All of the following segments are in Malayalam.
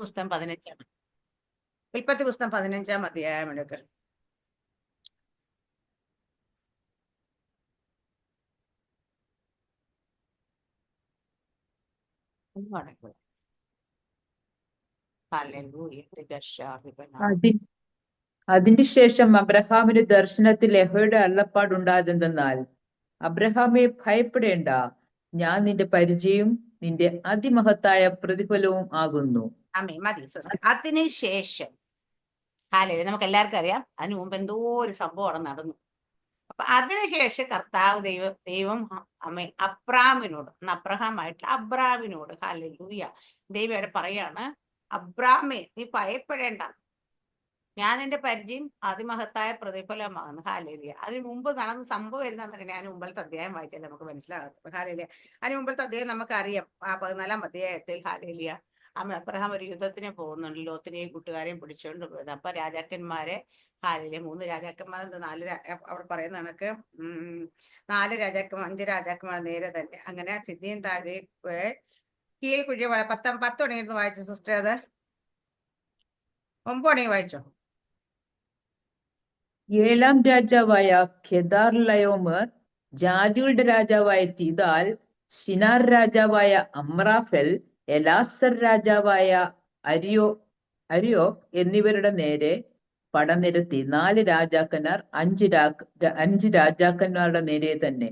പുസ്തകം പതിനഞ്ചാം ഉൽപ്പത്തി പുസ്തകം പതിനഞ്ചാം അധ്യായം എടുക്കൽ അതി അതിന്റെ ശേഷം അബ്രഹാമിന് ദർശനത്തിൽ യഹോയുടെ അള്ളപ്പാടുണ്ടായതെന്നാൽ അബ്രഹാമെ ഭയപ്പെടേണ്ട. ഞാൻ നിന്റെ പരിചയവും നിന്റെ അതിമഹത്തായ പ്രതിഫലവും ആകുന്നു. അമ്മേ മതി സിസ്റ്റർ അതിനുശേഷം ഹാലേ നമുക്ക് എല്ലാവർക്കും അറിയാം അതിനു മുമ്പ് എന്തോ ഒരു സംഭവം അവിടെ നടന്നു. അപ്പൊ അതിനുശേഷം കർത്താവ് ദൈവം ദൈവം അമ്മ അബ്രാമിനോട് അന്ന് അബ്രഹാമായിട്ട് അബ്രാമിനോട് ഹാലേ ലൂയ ദൈവം അവിടെ പറയാണ് അബ്രാമേ നീ ഭയപ്പെടേണ്ട. ഞാൻ എന്റെ പരിചയം അതിമഹത്തായ പ്രതിഫലമാകുന്നു ഹാലേലിയ അതിന് മുമ്പ് നടന്ന സംഭവം എന്താണെന്ന് ഞാൻ മുമ്പിലത്തെ അധ്യായം വായിച്ചാൽ നമുക്ക് മനസ്സിലാകത്തുള്ളൂ. ഹാലേലിയ അതിന് മുമ്പിലത്തെ അധ്യായം നമുക്കറിയാം. ആ പതിനാലാം അധ്യായത്തിൽ ഹാലേലിയ അമ്മ അബ്രഹാം ഒരു യുദ്ധത്തിന് പോകുന്നുണ്ട്. ലോത്തിനെയും കൂട്ടുകാരെയും പിടിച്ചുകൊണ്ട് പോയത്. അപ്പൊ രാജാക്കന്മാരെ ഹാലിലെ മൂന്ന് രാജാക്കന്മാർ നാല് അവിടെ പറയുന്ന കണക്ക് നാല് രാജാക്കന്മാർ അഞ്ച് രാജാക്കന്മാർ നേരെ തന്നെ. അങ്ങനെ സിദ്ധിയും താഴെ കീഴ് കുഴി പത്താം പത്ത് മണിയായിരുന്നു വായിച്ചു സിസ്റ്റർ അത്? ഒമ്പത് മണി വായിച്ചോ? ഏഴാം രാജാവായ ഖെദാർ ലയോമർ ജാതികളുടെ രാജാവായ തിദാൽ ഷിനാർ രാജാവായ അമ്രാഫെൽ എലാസർ രാജാവായ അരിയോ അരിയോ എന്നിവരുടെ നേരെ പടനിരത്തി. നാല് രാജാക്കന്മാർ അഞ്ച് രാ അഞ്ച് രാജാക്കന്മാരുടെ നേരെ തന്നെ.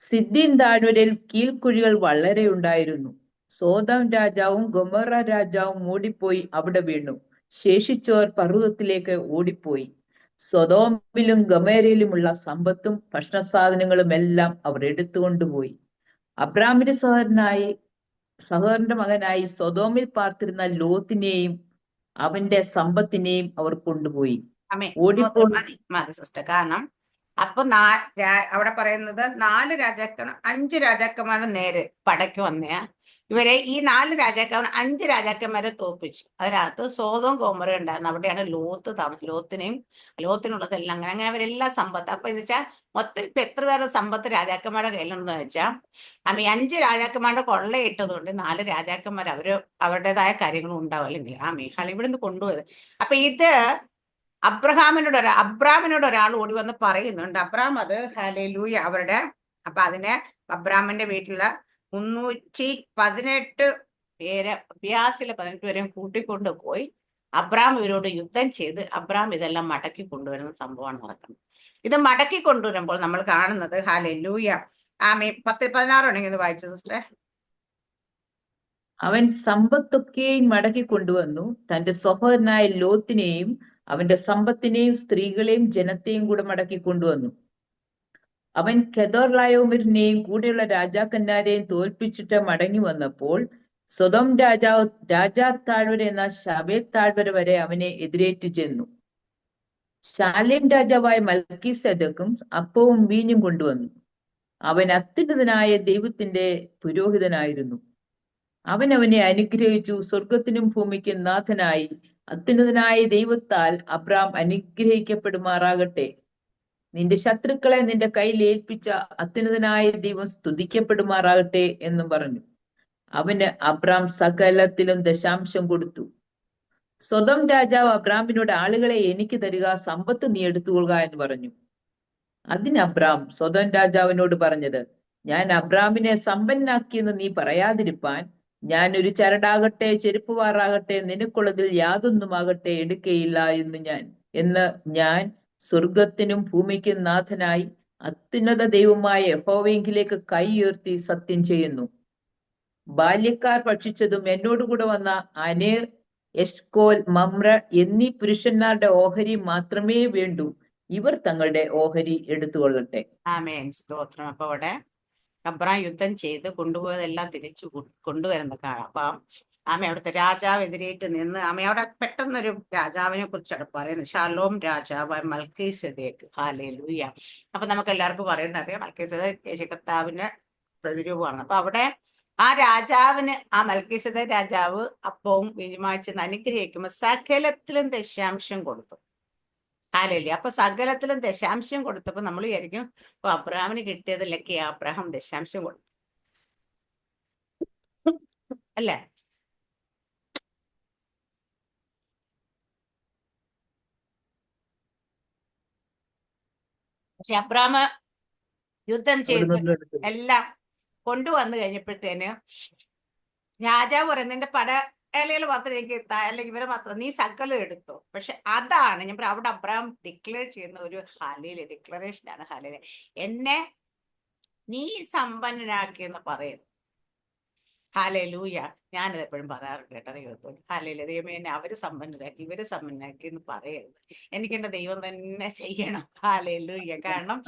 സിദ്ദീൻ താഴ്വരയിൽ കീഴ്ക്കുഴികൾ വളരെ ഉണ്ടായിരുന്നു. സോദാം രാജാവും ഗൊമറ രാജാവും ഓടിപ്പോയി അവിടെ വീണു. ശേഷിച്ചവർ പർവതത്തിലേക്ക് ഓടിപ്പോയി. സ്വതോമിലും ഗമേരയിലുമുള്ള സമ്പത്തും ഭക്ഷണസാധനങ്ങളും എല്ലാം അവർ എടുത്തുകൊണ്ടുപോയി. അബ്രാമിന്റെ സഹോദരനായി സഹോദരന്റെ മകനായി സ്വതോമിൽ പാർത്തിരുന്ന ലോത്തിനെയും അവന്റെ സമ്പത്തിനെയും അവർ കൊണ്ടുപോയി. മതി സിസ്റ്റർ കാരണം അപ്പൊ അവിടെ പറയുന്നത് നാല് രാജാക്കന്മാർ അഞ്ച് രാജാക്കന്മാരുടെ നേരെ പടയ്ക്ക് വന്നയാ. ഇവരെ ഈ നാല് രാജാക്കന്മാർ അഞ്ച് രാജാക്കന്മാരെ തോപ്പിച്ചു. അതിനകത്ത് സോതവും കോമറും ഉണ്ടായിരുന്നു. അവിടെയാണ് ലോത്ത് താമസം ലോത്തിനെയും ലോത്തിനുള്ളതെല്ലാം അങ്ങനെ അങ്ങനെ അവരെല്ലാ സമ്പത്ത്. അപ്പൊ എന്ന് വെച്ചാൽ മൊത്തം ഇപ്പൊ എത്ര പേരുടെ സമ്പത്ത് രാജാക്കന്മാരുടെ കയ്യിലുണ്ടെന്ന് വെച്ചാൽ അമ്മ ഈ അഞ്ച് രാജാക്കന്മാരുടെ കൊള്ളയിട്ടതുകൊണ്ട് നാല് രാജാക്കന്മാർ അവർ അവരുടേതായ കാര്യങ്ങളും ഉണ്ടാവും. അല്ലെങ്കിൽ ആ മേഘാല നിന്ന് കൊണ്ടുപോയത്. അപ്പൊ ഇത് അബ്രഹാമിനോട് ഒരാ അബ്രാമിനോട് ഒരാൾ ഓടി വന്ന് പറയുന്നുണ്ട്. അബ്രാം അത് ഹലൂയ അവരുടെ അപ്പൊ അതിനെ അബ്രാമിന്റെ വീട്ടിലുള്ള മുന്നൂറ്റി പതിനെട്ട് പേര് ബ്യാസിലെ പതിനെട്ട് പേരെയും കൂട്ടിക്കൊണ്ട് പോയി അബ്രാം ഇവരോട് യുദ്ധം ചെയ്ത് അബ്രാം ഇതെല്ലാം മടക്കി കൊണ്ടുവരുന്ന സംഭവമാണ് നടക്കുന്നത്. ഇത് മടക്കി കൊണ്ടുവരുമ്പോൾ നമ്മൾ കാണുന്നത് ഹാലൂയ ആമേ പത്ത് ഇത് വായിച്ചു സിസ്റ്ററെ? അവൻ സമ്പത്തൊക്കെയും മടക്കി കൊണ്ടുവന്നു. തന്റെ സഹോദരനായ ലോത്തിനെയും അവന്റെ സമ്പത്തിനെയും സ്ത്രീകളെയും ജനത്തെയും കൂടെ മടക്കി കൊണ്ടുവന്നു. അവൻ കെദോർലായോമിനെയും കൂടെയുള്ള രാജാക്കന്മാരെയും തോൽപ്പിച്ചിട്ട് മടങ്ങി വന്നപ്പോൾ സ്വതം രാജാവ് രാജാ താഴ്വര എന്ന ശബേ താഴ്വര വരെ അവനെ എതിരേറ്റു ചെന്നു. ശാലേം രാജാവായ മൽക്കി സദക്കും അപ്പവും വീഞ്ഞും കൊണ്ടുവന്നു. അവൻ അത്യുന്നതനായ ദൈവത്തിന്റെ പുരോഹിതനായിരുന്നു. അവൻ അവനെ അനുഗ്രഹിച്ചു. സ്വർഗത്തിനും ഭൂമിക്കും നാഥനായി. അത്യുന്നതനായ ദൈവത്താൽ അബ്രാം അനുഗ്രഹിക്കപ്പെടുമാറാകട്ടെ. നിന്റെ ശത്രുക്കളെ നിന്റെ കയ്യിൽ ഏൽപ്പിച്ച അത്യുന്നതനായ ദൈവം സ്തുതിക്കപ്പെടുമാറാകട്ടെ എന്നും പറഞ്ഞു. അവന് അബ്രാം സകലത്തിലും ദശാംശം കൊടുത്തു. സ്വതം രാജാവ് അബ്രാമിനോട് ആളുകളെ എനിക്ക് തരിക സമ്പത്ത് നീ എടുത്തുകൊള്ളുക എന്ന് പറഞ്ഞു. അതിന് അബ്രാം സ്വതം രാജാവിനോട് പറഞ്ഞത് ഞാൻ അബ്രാമിനെ സമ്പന്നാക്കിയെന്ന് നീ പറയാതിരിപ്പാൻ ഞാൻ ഒരു ചരടാകട്ടെ ചെരുപ്പുവാറാകട്ടെ നിനക്കുള്ളതിൽ യാതൊന്നുമാകട്ടെ എടുക്കയില്ല എന്ന് ഞാൻ എന്ന് ഞാൻ സ്വർഗത്തിനും ഭൂമിക്കും നാഥനായി അത്യുന്നത ദൈവമായ യഹോവയെങ്കിലേക്ക് കൈ ഉയർത്തി സത്യം ചെയ്യുന്നു. ബാല്യക്കാർ ഭക്ഷിച്ചതും എന്നോടുകൂടെ വന്ന അനേർ എഷ്കോൽ മമ്ര എന്നീ പുരുഷന്മാരുടെ ഓഹരി മാത്രമേ വേണ്ടൂ. ഇവർ തങ്ങളുടെ ഓഹരി എടുത്തുകൊള്ളട്ടെ. ആമേൻ. സ്തോത്രം. അപ്പൊ അവിടെ അബ്രാം യുദ്ധം ചെയ്ത് കൊണ്ടുപോയതെല്ലാം തിരിച്ചു കൊണ്ടുവരുന്ന കാണാം അപ്പൊ ആമ അവിടുത്തെ രാജാവ് എതിരേറ്റ് നിന്ന് ആമ അവിടെ പെട്ടെന്നൊരു രാജാവിനെ കുറിച്ചാണ് പറയുന്നത്. ഷാലോം രാജാവ് മൽക്കൈ സദേക്ക് ഹാലേ ലൂയ അപ്പൊ നമുക്ക് എല്ലാവർക്കും പറയുന്ന അറിയാം മൽക്കൈ സദേക്ക് യേശുക്കർത്താവിന്റെ പ്രതിരൂപമാണ്. അപ്പൊ അവിടെ ആ രാജാവിന് ആ മൽക്കീസദ രാജാവ് അപ്പവും വിനിമാച്ചെന്ന് അനുഗ്രഹിക്കുമ്പോൾ സകലത്തിലും ദശാംശം കൊടുത്തു. ഹാലേലി അപ്പൊ സകലത്തിലും ദശാംശം കൊടുത്തപ്പോ നമ്മൾ വിചാരിക്കും അപ്പൊ അബ്രഹാമിന് കിട്ടിയതല്ലേ? അബ്രഹാം ദശാംശം കൊടുത്തു അല്ലേ? പക്ഷെ അബ്രാമ യുദ്ധം ചെയ്തു എല്ലാം കൊണ്ടുവന്നു കഴിഞ്ഞപ്പോഴത്തേന് രാജാവ് പറയുന്നത് നിന്റെ പട ഇലയിൽ മാത്രം എനിക്ക് അല്ലെങ്കിൽ ഇവരെ മാത്രം നീ സകലം എടുത്തു. പക്ഷെ അതാണ് ഞാൻ പറയാം അവിടെ അബ്രാം ഡിക്ലെയർ ചെയ്യുന്ന ഒരു ഹാലയിൽ ഡിക്ലറേഷൻ ആണ് ഹാലയിൽ എന്നെ നീ സമ്പന്നനാക്കിയെന്ന് പറയുന്നു. ഹാലലൂയ. ഞാനത് എപ്പോഴും പറയാറുണ്ട് കേട്ടോ ദൈവത്തോട്. ഹാലയിൽ ദൈവമേ എന്നെ അവർ സമ്പന്നരാക്കി ഇവർ സമ്പന്നരാക്കി എന്ന് പറയരുത്. എനിക്ക് എന്റെ ദൈവം തന്നെ ചെയ്യണം. ഹാലലൂയ. കാരണം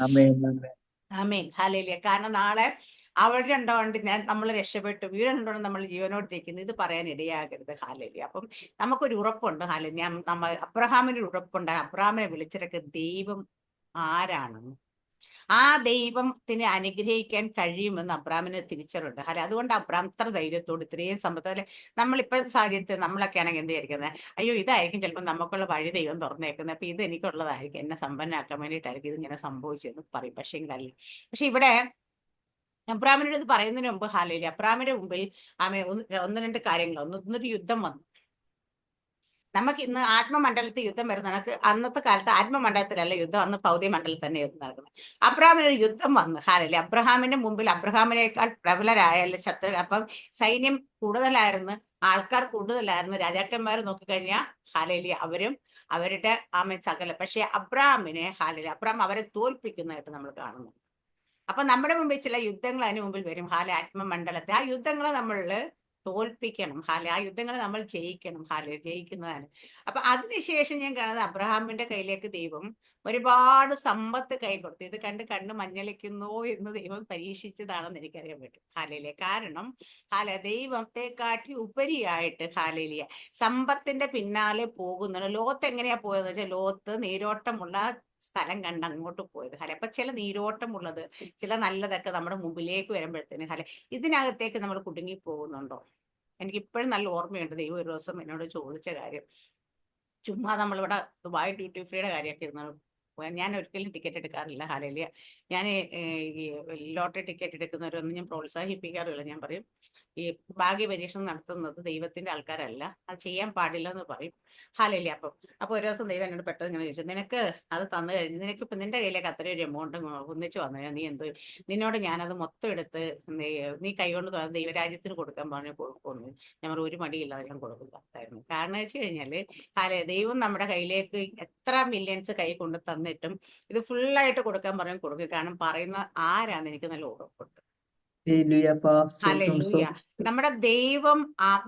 ആമേൻ, ഹാലേലിയ. കാരണം നാളെ അവർ രണ്ടോണ്ട് ഞാൻ നമ്മൾ രക്ഷപ്പെട്ടു. ഇവർ രണ്ടോണ്ട് നമ്മൾ ജീവനോട്ടിരിക്കുന്നു ഇത് പറയാൻ ഇടയാകരുത്. ഹാലലി അപ്പം നമുക്കൊരു ഉറപ്പുണ്ട്. ഹാലലി ഞാൻ നമ്മ അബ്രഹാമിന് ഒരു ഉറപ്പുണ്ട്. അബ്രഹാമിനെ വിളിച്ചിടക്ക് ദൈവം ആരാണെന്ന് ആ ദൈവത്തിന് അനുഗ്രഹിക്കാൻ കഴിയുമെന്ന് അബ്രാമിന് തിരിച്ചറിവുണ്ട്. അല്ല? അതുകൊണ്ട് അബ്രാം ഇത്ര ധൈര്യത്തോട് ഇത്രയും സമ്പത്ത് അല്ലെ? നമ്മളിപ്പോഴത്തെ സാഹചര്യത്തിൽ നമ്മളൊക്കെ ആണെങ്കിൽ എന്ത് വിചാരിക്കുന്നത് അയ്യോ ഇതായിരിക്കും ചിലപ്പോൾ നമുക്കുള്ള വഴി ദൈവം തുറന്നേക്കുന്നത് അപ്പൊ ഇത് എനിക്കുള്ളതായിരിക്കും. എന്നെ സമ്പന്നാക്കാൻ വേണ്ടിയിട്ടായിരിക്കും ഇതിങ്ങനെ സംഭവിച്ചതെന്ന് പറയും. പക്ഷേ അല്ല പക്ഷെ ഇവിടെ അബ്രാമിനോട് ഇത് പറയുന്നതിന് മുമ്പ് ഹാലയിൽ അബ്രാമിന്റെ മുമ്പിൽ ആമേ ഒന്ന് ഒന്ന് രണ്ട് കാര്യങ്ങൾ. ഒന്ന് ഒന്നൊരു യുദ്ധം വന്നു. നമുക്ക് ഇന്ന് ആത്മമണ്ഡലത്തിൽ യുദ്ധം വരുന്ന കണക്ക് അന്നത്തെ കാലത്ത് ആത്മമണ്ഡലത്തിലല്ല യുദ്ധം അന്ന് ഭൗതിക മണ്ഡലത്തിൽ തന്നെ യുദ്ധം നടക്കുന്നത്. അബ്രഹാമിന് ഒരു യുദ്ധം വന്നു ഹാലല്ലേ അബ്രഹാമിന്റെ മുമ്പിൽ അബ്രഹാമിനേക്കാൾ പ്രബലരായ അല്ലെ ശത്രു. അപ്പം സൈന്യം കൂടുതലായിരുന്നു ആൾക്കാർ കൂടുതലായിരുന്നു രാജാക്കന്മാർ നോക്കിക്കഴിഞ്ഞാൽ ഹാലലി അവരും അവരുടെ ആമ സകല. പക്ഷെ അബ്രഹാമിനെ ഹാലലി അബ്രഹാം അവരെ തോൽപ്പിക്കുന്നതായിട്ട് നമ്മൾ കാണുന്നു. അപ്പൊ നമ്മുടെ മുമ്പിൽ ചില യുദ്ധങ്ങൾ അതിന് മുമ്പിൽ വരും. ഹാല ആത്മമണ്ഡലത്തെ ആ യുദ്ധങ്ങളെ നമ്മൾ തോൽപ്പിക്കണം. ഹാല ആ യുദ്ധങ്ങൾ നമ്മൾ ജയിക്കണം. ഹാല ജയിക്കുന്നതാണ്. അപ്പൊ അതിനുശേഷം ഞാൻ കാണുന്നത് അബ്രഹാമിന്റെ കയ്യിലേക്ക് ദൈവം ഒരുപാട് സമ്പത്ത് കൈ കൊടുത്തു. ഇത് കണ്ട് കണ്ണ് മഞ്ഞളിക്കുന്നു എന്ന് ദൈവം പരീക്ഷിച്ചതാണെന്ന് എനിക്കറിയാൻ പറ്റും. ഹാലയിലെ കാരണം ഹാല ദൈവത്തെ കാട്ടി ഉപരിയായിട്ട് ഹാലയിലിയ സമ്പത്തിന്റെ പിന്നാലെ പോകുന്നുണ്ട് ലോത്ത് എങ്ങനെയാ പോയതെന്ന് വെച്ചാൽ ലോത്ത് നീരോട്ടമുള്ള സ്ഥലം കണ്ട് അങ്ങോട്ട് പോയത് ഹല. അപ്പൊ ചില നീരോട്ടമുള്ളത് ചില നല്ലതൊക്കെ നമ്മുടെ മുമ്പിലേക്ക് വരുമ്പോഴത്തേന് ഹല ഇതിനകത്തേക്ക് നമ്മൾ കുടുങ്ങി പോകുന്നുണ്ടോ? എനിക്ക് ഇപ്പോഴും നല്ല ഓർമ്മയുണ്ട് ദൈവം ഒരു ദിവസം എന്നോട് ചോദിച്ച കാര്യം. ചുമ്മാ നമ്മളിവിടെ ദുബായ് ഡ്യൂട്ടി ഫ്രീയുടെ കാര്യമൊക്കെ ഇരുന്നു ഞാൻ ഒരിക്കലും ടിക്കറ്റ് എടുക്കാറില്ല ഹാലേലിയ. ഞാൻ ഈ ലോട്ടറി ടിക്കറ്റ് എടുക്കുന്നവരൊന്നും ഞാൻ പ്രോത്സാഹിപ്പിക്കാറില്ല ഞാൻ പറയും ഈ ഭാഗ്യ പരീക്ഷണം നടത്തുന്നത് ദൈവത്തിന്റെ ആൾക്കാരല്ല. അത് ചെയ്യാൻ പാടില്ല എന്ന് പറയും. ഹാലേലിയ. അപ്പം അപ്പോൾ ഒരു ദിവസം ദൈവം എന്നോട് പെട്ടെന്ന് ഇങ്ങനെ ചോദിച്ചു നിനക്ക് അത് തന്നു കഴിഞ്ഞ് നിനക്ക് ഇപ്പൊ നിന്റെ കയ്യിലേക്ക് അത്രയും ഒരു എമൗണ്ട് ഒന്നിച്ച് വന്നു? കഴിഞ്ഞാൽ നീ എന്ത് നിന്നോട് ഞാനത് മൊത്തം എടുത്ത് നീ- കൈകൊണ്ട് ദൈവരാജ്യത്തിന് കൊടുക്കാൻ പറഞ്ഞു കൊടുക്കുന്നു ഞാൻ ഒരു മടിയില്ല ഞാൻ കൊടുക്കില്ലായിരുന്നു കാരണം വെച്ച് കഴിഞ്ഞാൽ ഹാലേ ദൈവം നമ്മുടെ കയ്യിലേക്ക് എത്ര മില്യൺസ് കൈ കൊണ്ട് തന്നിട്ടും ഇത് ഫുള്ളായിട്ട് കൊടുക്കാൻ പറയും കൊടുക്കുക കാരണം പറയുന്ന ആരാന്ന് എനിക്ക് നല്ല ഉറപ്പുണ്ട്. നമ്മുടെ ദൈവം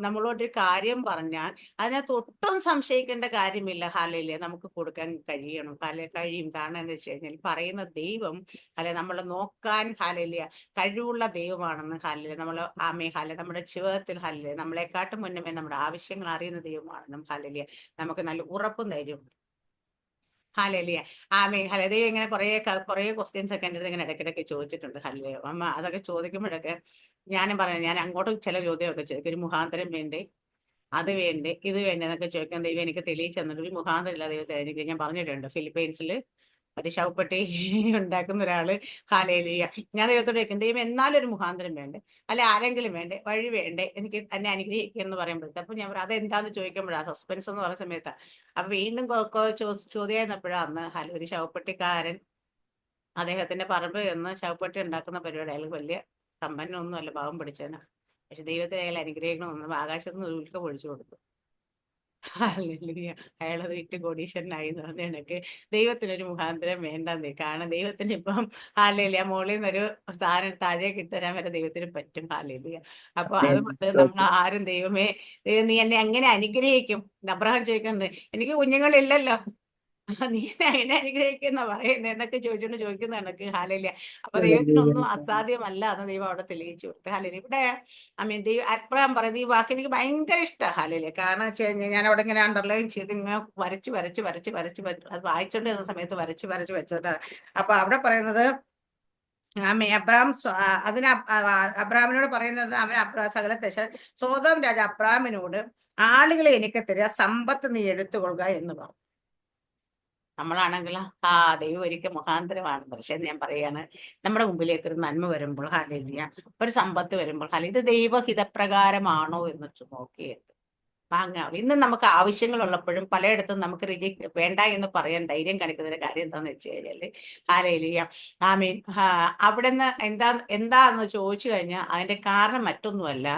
നമ്മളോടൊരു കാര്യം പറഞ്ഞാൽ അതിനകത്ത് ഒട്ടും സംശയിക്കേണ്ട കാര്യമില്ല. ഹാലയിൽ നമുക്ക് കൊടുക്കാൻ കഴിയണം. ഹാല കഴിയും. കാരണം എന്താ വെച്ച് കഴിഞ്ഞാൽ പറയുന്ന ദൈവം അല്ലെ നമ്മളെ നോക്കാൻ ഹാലയില കഴിവുള്ള ദൈവമാണെന്ന് ഹാലിൽ നമ്മൾ ആമേ ഹാല നമ്മുടെ ജീവിതത്തിൽ ഹാലിൽ നമ്മളെക്കാട്ടും മുന്നമേ നമ്മുടെ ആവശ്യങ്ങൾ അറിയുന്ന ദൈവമാണെന്നും ഹാലലിയ നമുക്ക് നല്ല ഉറപ്പും ധൈര്യവും ഹാലലിയ. ആമേ ഹല ദൈവം ഇങ്ങനെ കുറേ കുറേ ക്വസ്റ്റ്യൻസ് ഒക്കെ എന്റെ അടുത്ത് ഇങ്ങനെ ഇടയ്ക്കിടയ്ക്ക് ചോദിച്ചിട്ടുണ്ട്. ഹല്ലേ അമ്മ അതൊക്കെ ചോദിക്കുമ്പോഴൊക്കെ ഞാനും പറഞ്ഞു ഞാൻ അങ്ങോട്ട് ചില ചോദ്യമൊക്കെ ചോദിക്കും. ഒരു മുഖാന്തരം വേണ്ടേ? അത് വേണ്ടേ? ഇത് വേണ്ടേ? എന്നൊക്കെ ചോദിക്കാൻ ദൈവം എനിക്ക് തെളിയിച്ചു തന്നിട്ട് ഒരു മുഖാന്തരം ഇല്ല ദൈവം എനിക്ക് ഞാൻ പറഞ്ഞിട്ടുണ്ട് ഫിലിപ്പൈൻസിൽ ഒരു ശവപ്പെട്ടി ഉണ്ടാക്കുന്ന ഒരാൾ ഹാലേലിയ. ഞാൻ ദൈവത്തോട് ചോദിക്കും ദൈവം എന്നാലും ഒരു മുഖാന്തരം വേണ്ടേ? അല്ലെ ആരെങ്കിലും വേണ്ടേ? വഴി വേണ്ടേ? എനിക്ക് എന്നെ അനുഗ്രഹിക്കുക എന്ന് പറയുമ്പോഴത്തെ? അപ്പൊ ഞാൻ അതെന്താന്ന് ചോദിക്കുമ്പോഴാ? സസ്പെൻസ് എന്ന് പറയുന്ന സമയത്താ. അപ്പൊ വീണ്ടും കൊ- കൊ- ചോദ്യം ആയിരുന്നപ്പോഴാ അന്ന് ഹല ഒരു ശവപ്പെട്ടിക്കാരൻ അദ്ദേഹത്തിന്റെ പറമ്പ് എന്ന് ശവപ്പെട്ടി ഉണ്ടാക്കുന്ന പരിപാടി. അയാൾ വലിയ സമ്പന്നൊന്നും അല്ല പാവം പക്ഷെ ദൈവത്തെ അയാൾ അനുഗ്രഹിക്കണമെന്ന് ആകാശത്ത് നിന്ന് ഉൽക്ക പൊഴിച്ചു കൊടുത്തു. അയാളത് വിറ്റ് കോടീശ്വരനായി എന്ന് പറഞ്ഞ കണക്ക് ദൈവത്തിനൊരു മുഖാന്തരം വേണ്ടെന്നേ. കാരണം ദൈവത്തിന് ഇപ്പം ഹാലേലിയ മോളിൽ നിന്നൊരു സാധനം താഴെ കിട്ടാൻ വരെ ദൈവത്തിന് പറ്റും. ഹാലേലിയ അപ്പൊ. അതുകൊണ്ട് നമ്മൾ ആരും ദൈവമേ ദൈവം നീ എന്നെ എങ്ങനെ അനുഗ്രഹിക്കും? അബ്രഹാം ചോദിക്കുന്നത് എനിക്ക് കുഞ്ഞുങ്ങളില്ലല്ലോ. നീ എന്നെ അനുഗ്രഹിക്കുന്ന പറയുന്നത് എന്നൊക്കെ ചോദിച്ചോണ്ട് ചോദിക്കുന്ന കണക്ക് ഹാലയില്ല അപ്പൊ ദൈവത്തിനൊന്നും അസാധ്യമല്ല എന്ന് ദൈവം അവിടെ തെളിയിച്ചു കൊടുത്തു. ഹാലയിൽ ഇവിടെ ഐ മീൻ ദൈവം അബ്രഹാം പറയുന്നത് ഈ വാക്ക് എനിക്ക് ഭയങ്കര ഇഷ്ടം ഹാലയിൽ കാരണം വെച്ച് കഴിഞ്ഞാൽ ഞാൻ അവിടെ ഇങ്ങനെ അണ്ടർലൈൻ ചെയ്ത് ഇങ്ങനെ വരച്ച് വരച്ച് വരച്ച് വരച്ച് അത് വായിച്ചോണ്ടിരുന്ന സമയത്ത് വരച്ച് വരച്ച് വെച്ചിട്ടാണ് അപ്പൊ അവിടെ പറയുന്നത് ആമേ അബ്രാം അതിന് അബ്രാമിനോട് പറയുന്നത് അവൻ അബ്രാ സകല ദശ സ്വതം രാജ അബ്രാമിനോട് ആളുകളെ എനിക്ക് തരിക സമ്പത്ത് നീ എടുത്തുകൊള്ളുക എന്ന് പറഞ്ഞു. നമ്മളാണെങ്കിൽ ആ ദൈവം ഒരിക്കൽ മുഖാന്തരമാണ് പക്ഷെ ഞാൻ പറയാണ് നമ്മുടെ മുമ്പിലേക്ക് ഒരു നന്മ വരുമ്പോൾ ഹലിയ ഒരു സമ്പത്ത് വരുമ്പോൾ ഹലി ഇത് ദൈവഹിതപ്രകാരമാണോ എന്ന് നോക്കിയിട്ട്. വാങ്ങാം ഇന്ന് നമുക്ക് ആവശ്യങ്ങളുള്ളപ്പോഴും പലയിടത്തും നമുക്ക് റിജക്ട് വേണ്ട എന്ന് പറയാൻ ധൈര്യം കാണിക്കുന്നതിന്റെ കാര്യം എന്താന്ന് വെച്ച് കഴിഞ്ഞാൽ ഹാലയിലിയ ആ മീൻ അവിടെ നിന്ന് എന്താ എന്താന്ന് ചോദിച്ചു കഴിഞ്ഞാൽ അതിന്റെ കാരണം മറ്റൊന്നുമല്ല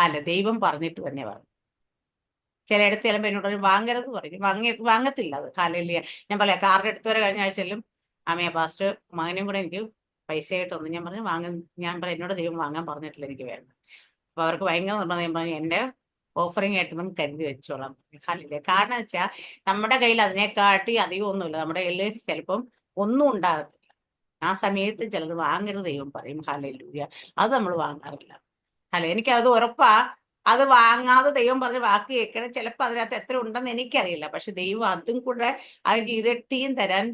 ഹല ദൈവം പറഞ്ഞിട്ട് തന്നെ പറഞ്ഞു. ചിലയിടത്ത് ചിലപ്പോൾ എന്നോട് പറയും, വാങ്ങരുത് പറയും. വാങ്ങി വാങ്ങത്തില്ല അത്. ഹാലയിലിയ ഞാൻ പറയാം കാറിന്റെ അടുത്ത് വരെ കഴിഞ്ഞ ആഴ്ചയിലും അമ്മയെ പാസ്റ്റ് മകനും കൂടെ എനിക്ക് പൈസ ആയിട്ട് ഞാൻ പറഞ്ഞു വാങ്ങാൻ ഞാൻ പറയാം എന്നോട് ദൈവം വാങ്ങാൻ പറഞ്ഞിട്ടില്ല എനിക്ക് വേണ്ട. അപ്പൊ അവർക്ക് ഭയങ്കര നിർബന്ധം. ഞാൻ പറഞ്ഞു എന്റെ ഓഫറിംഗ് ആയിട്ട് നമുക്ക് കരുതി വെച്ചോളാം. ഹാലില്ല കാരണം വെച്ചാൽ നമ്മുടെ കയ്യിൽ അതിനെക്കാട്ടി അധികം ഒന്നുമില്ല. നമ്മുടെ കയ്യിൽ ചിലപ്പം ഒന്നും ഉണ്ടാകത്തില്ല. ആ സമയത്ത് ചിലത് വാങ്ങരുത് ദൈവം പറയും. ഹാലൂയ അത് നമ്മൾ വാങ്ങാറില്ല. അല്ല എനിക്കത് ഉറപ്പാ. അത് വാങ്ങാതെ ദൈവം പറഞ്ഞ് വാക്ക് കേൾക്കണം. ചിലപ്പോൾ അതിനകത്ത് എത്ര ഉണ്ടെന്ന് എനിക്കറിയില്ല. പക്ഷെ ദൈവം അതും കൂടെ അതിന് ഇരട്ടിയും തരാൻ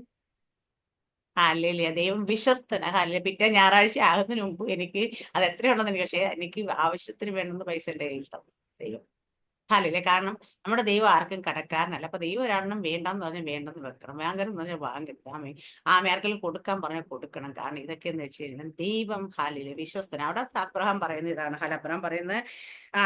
ഹാലയില്ല ദൈവം വിശ്വസ്തന. അല്ലെ പിറ്റേ ഞായറാഴ്ച ആകുന്നതിന് മുമ്പ് എനിക്ക് അത് എത്രയുണ്ടെന്ന് എനിക്ക് പക്ഷേ എനിക്ക് ആവശ്യത്തിന് വേണ്ടുന്ന പൈസ എന്റെ ദൈവം. ഹാലില്ലേ കാരണം നമ്മുടെ ദൈവം ആർക്കും കടക്കാരനല്ല. അപ്പൊ ദൈവം ഒരാളിനും വേണ്ടെന്ന് പറഞ്ഞാൽ വേണ്ടെന്ന് വെക്കണം. വാങ്ങരുതെന്ന് പറഞ്ഞാൽ വാങ്ങരുത്. ആമേ ആമേ ആർക്കെങ്കിലും കൊടുക്കാൻ പറഞ്ഞാൽ കൊടുക്കണം. കാരണം ഇതൊക്കെ എന്ന് വെച്ച് കഴിഞ്ഞാൽ ദൈവം ഹാലിലെ വിശ്വസ്തന അവിടെ അബ്രഹാം പറയുന്ന ഇതാണ്. ഹാൽ അബ്രഹാം പറയുന്നത്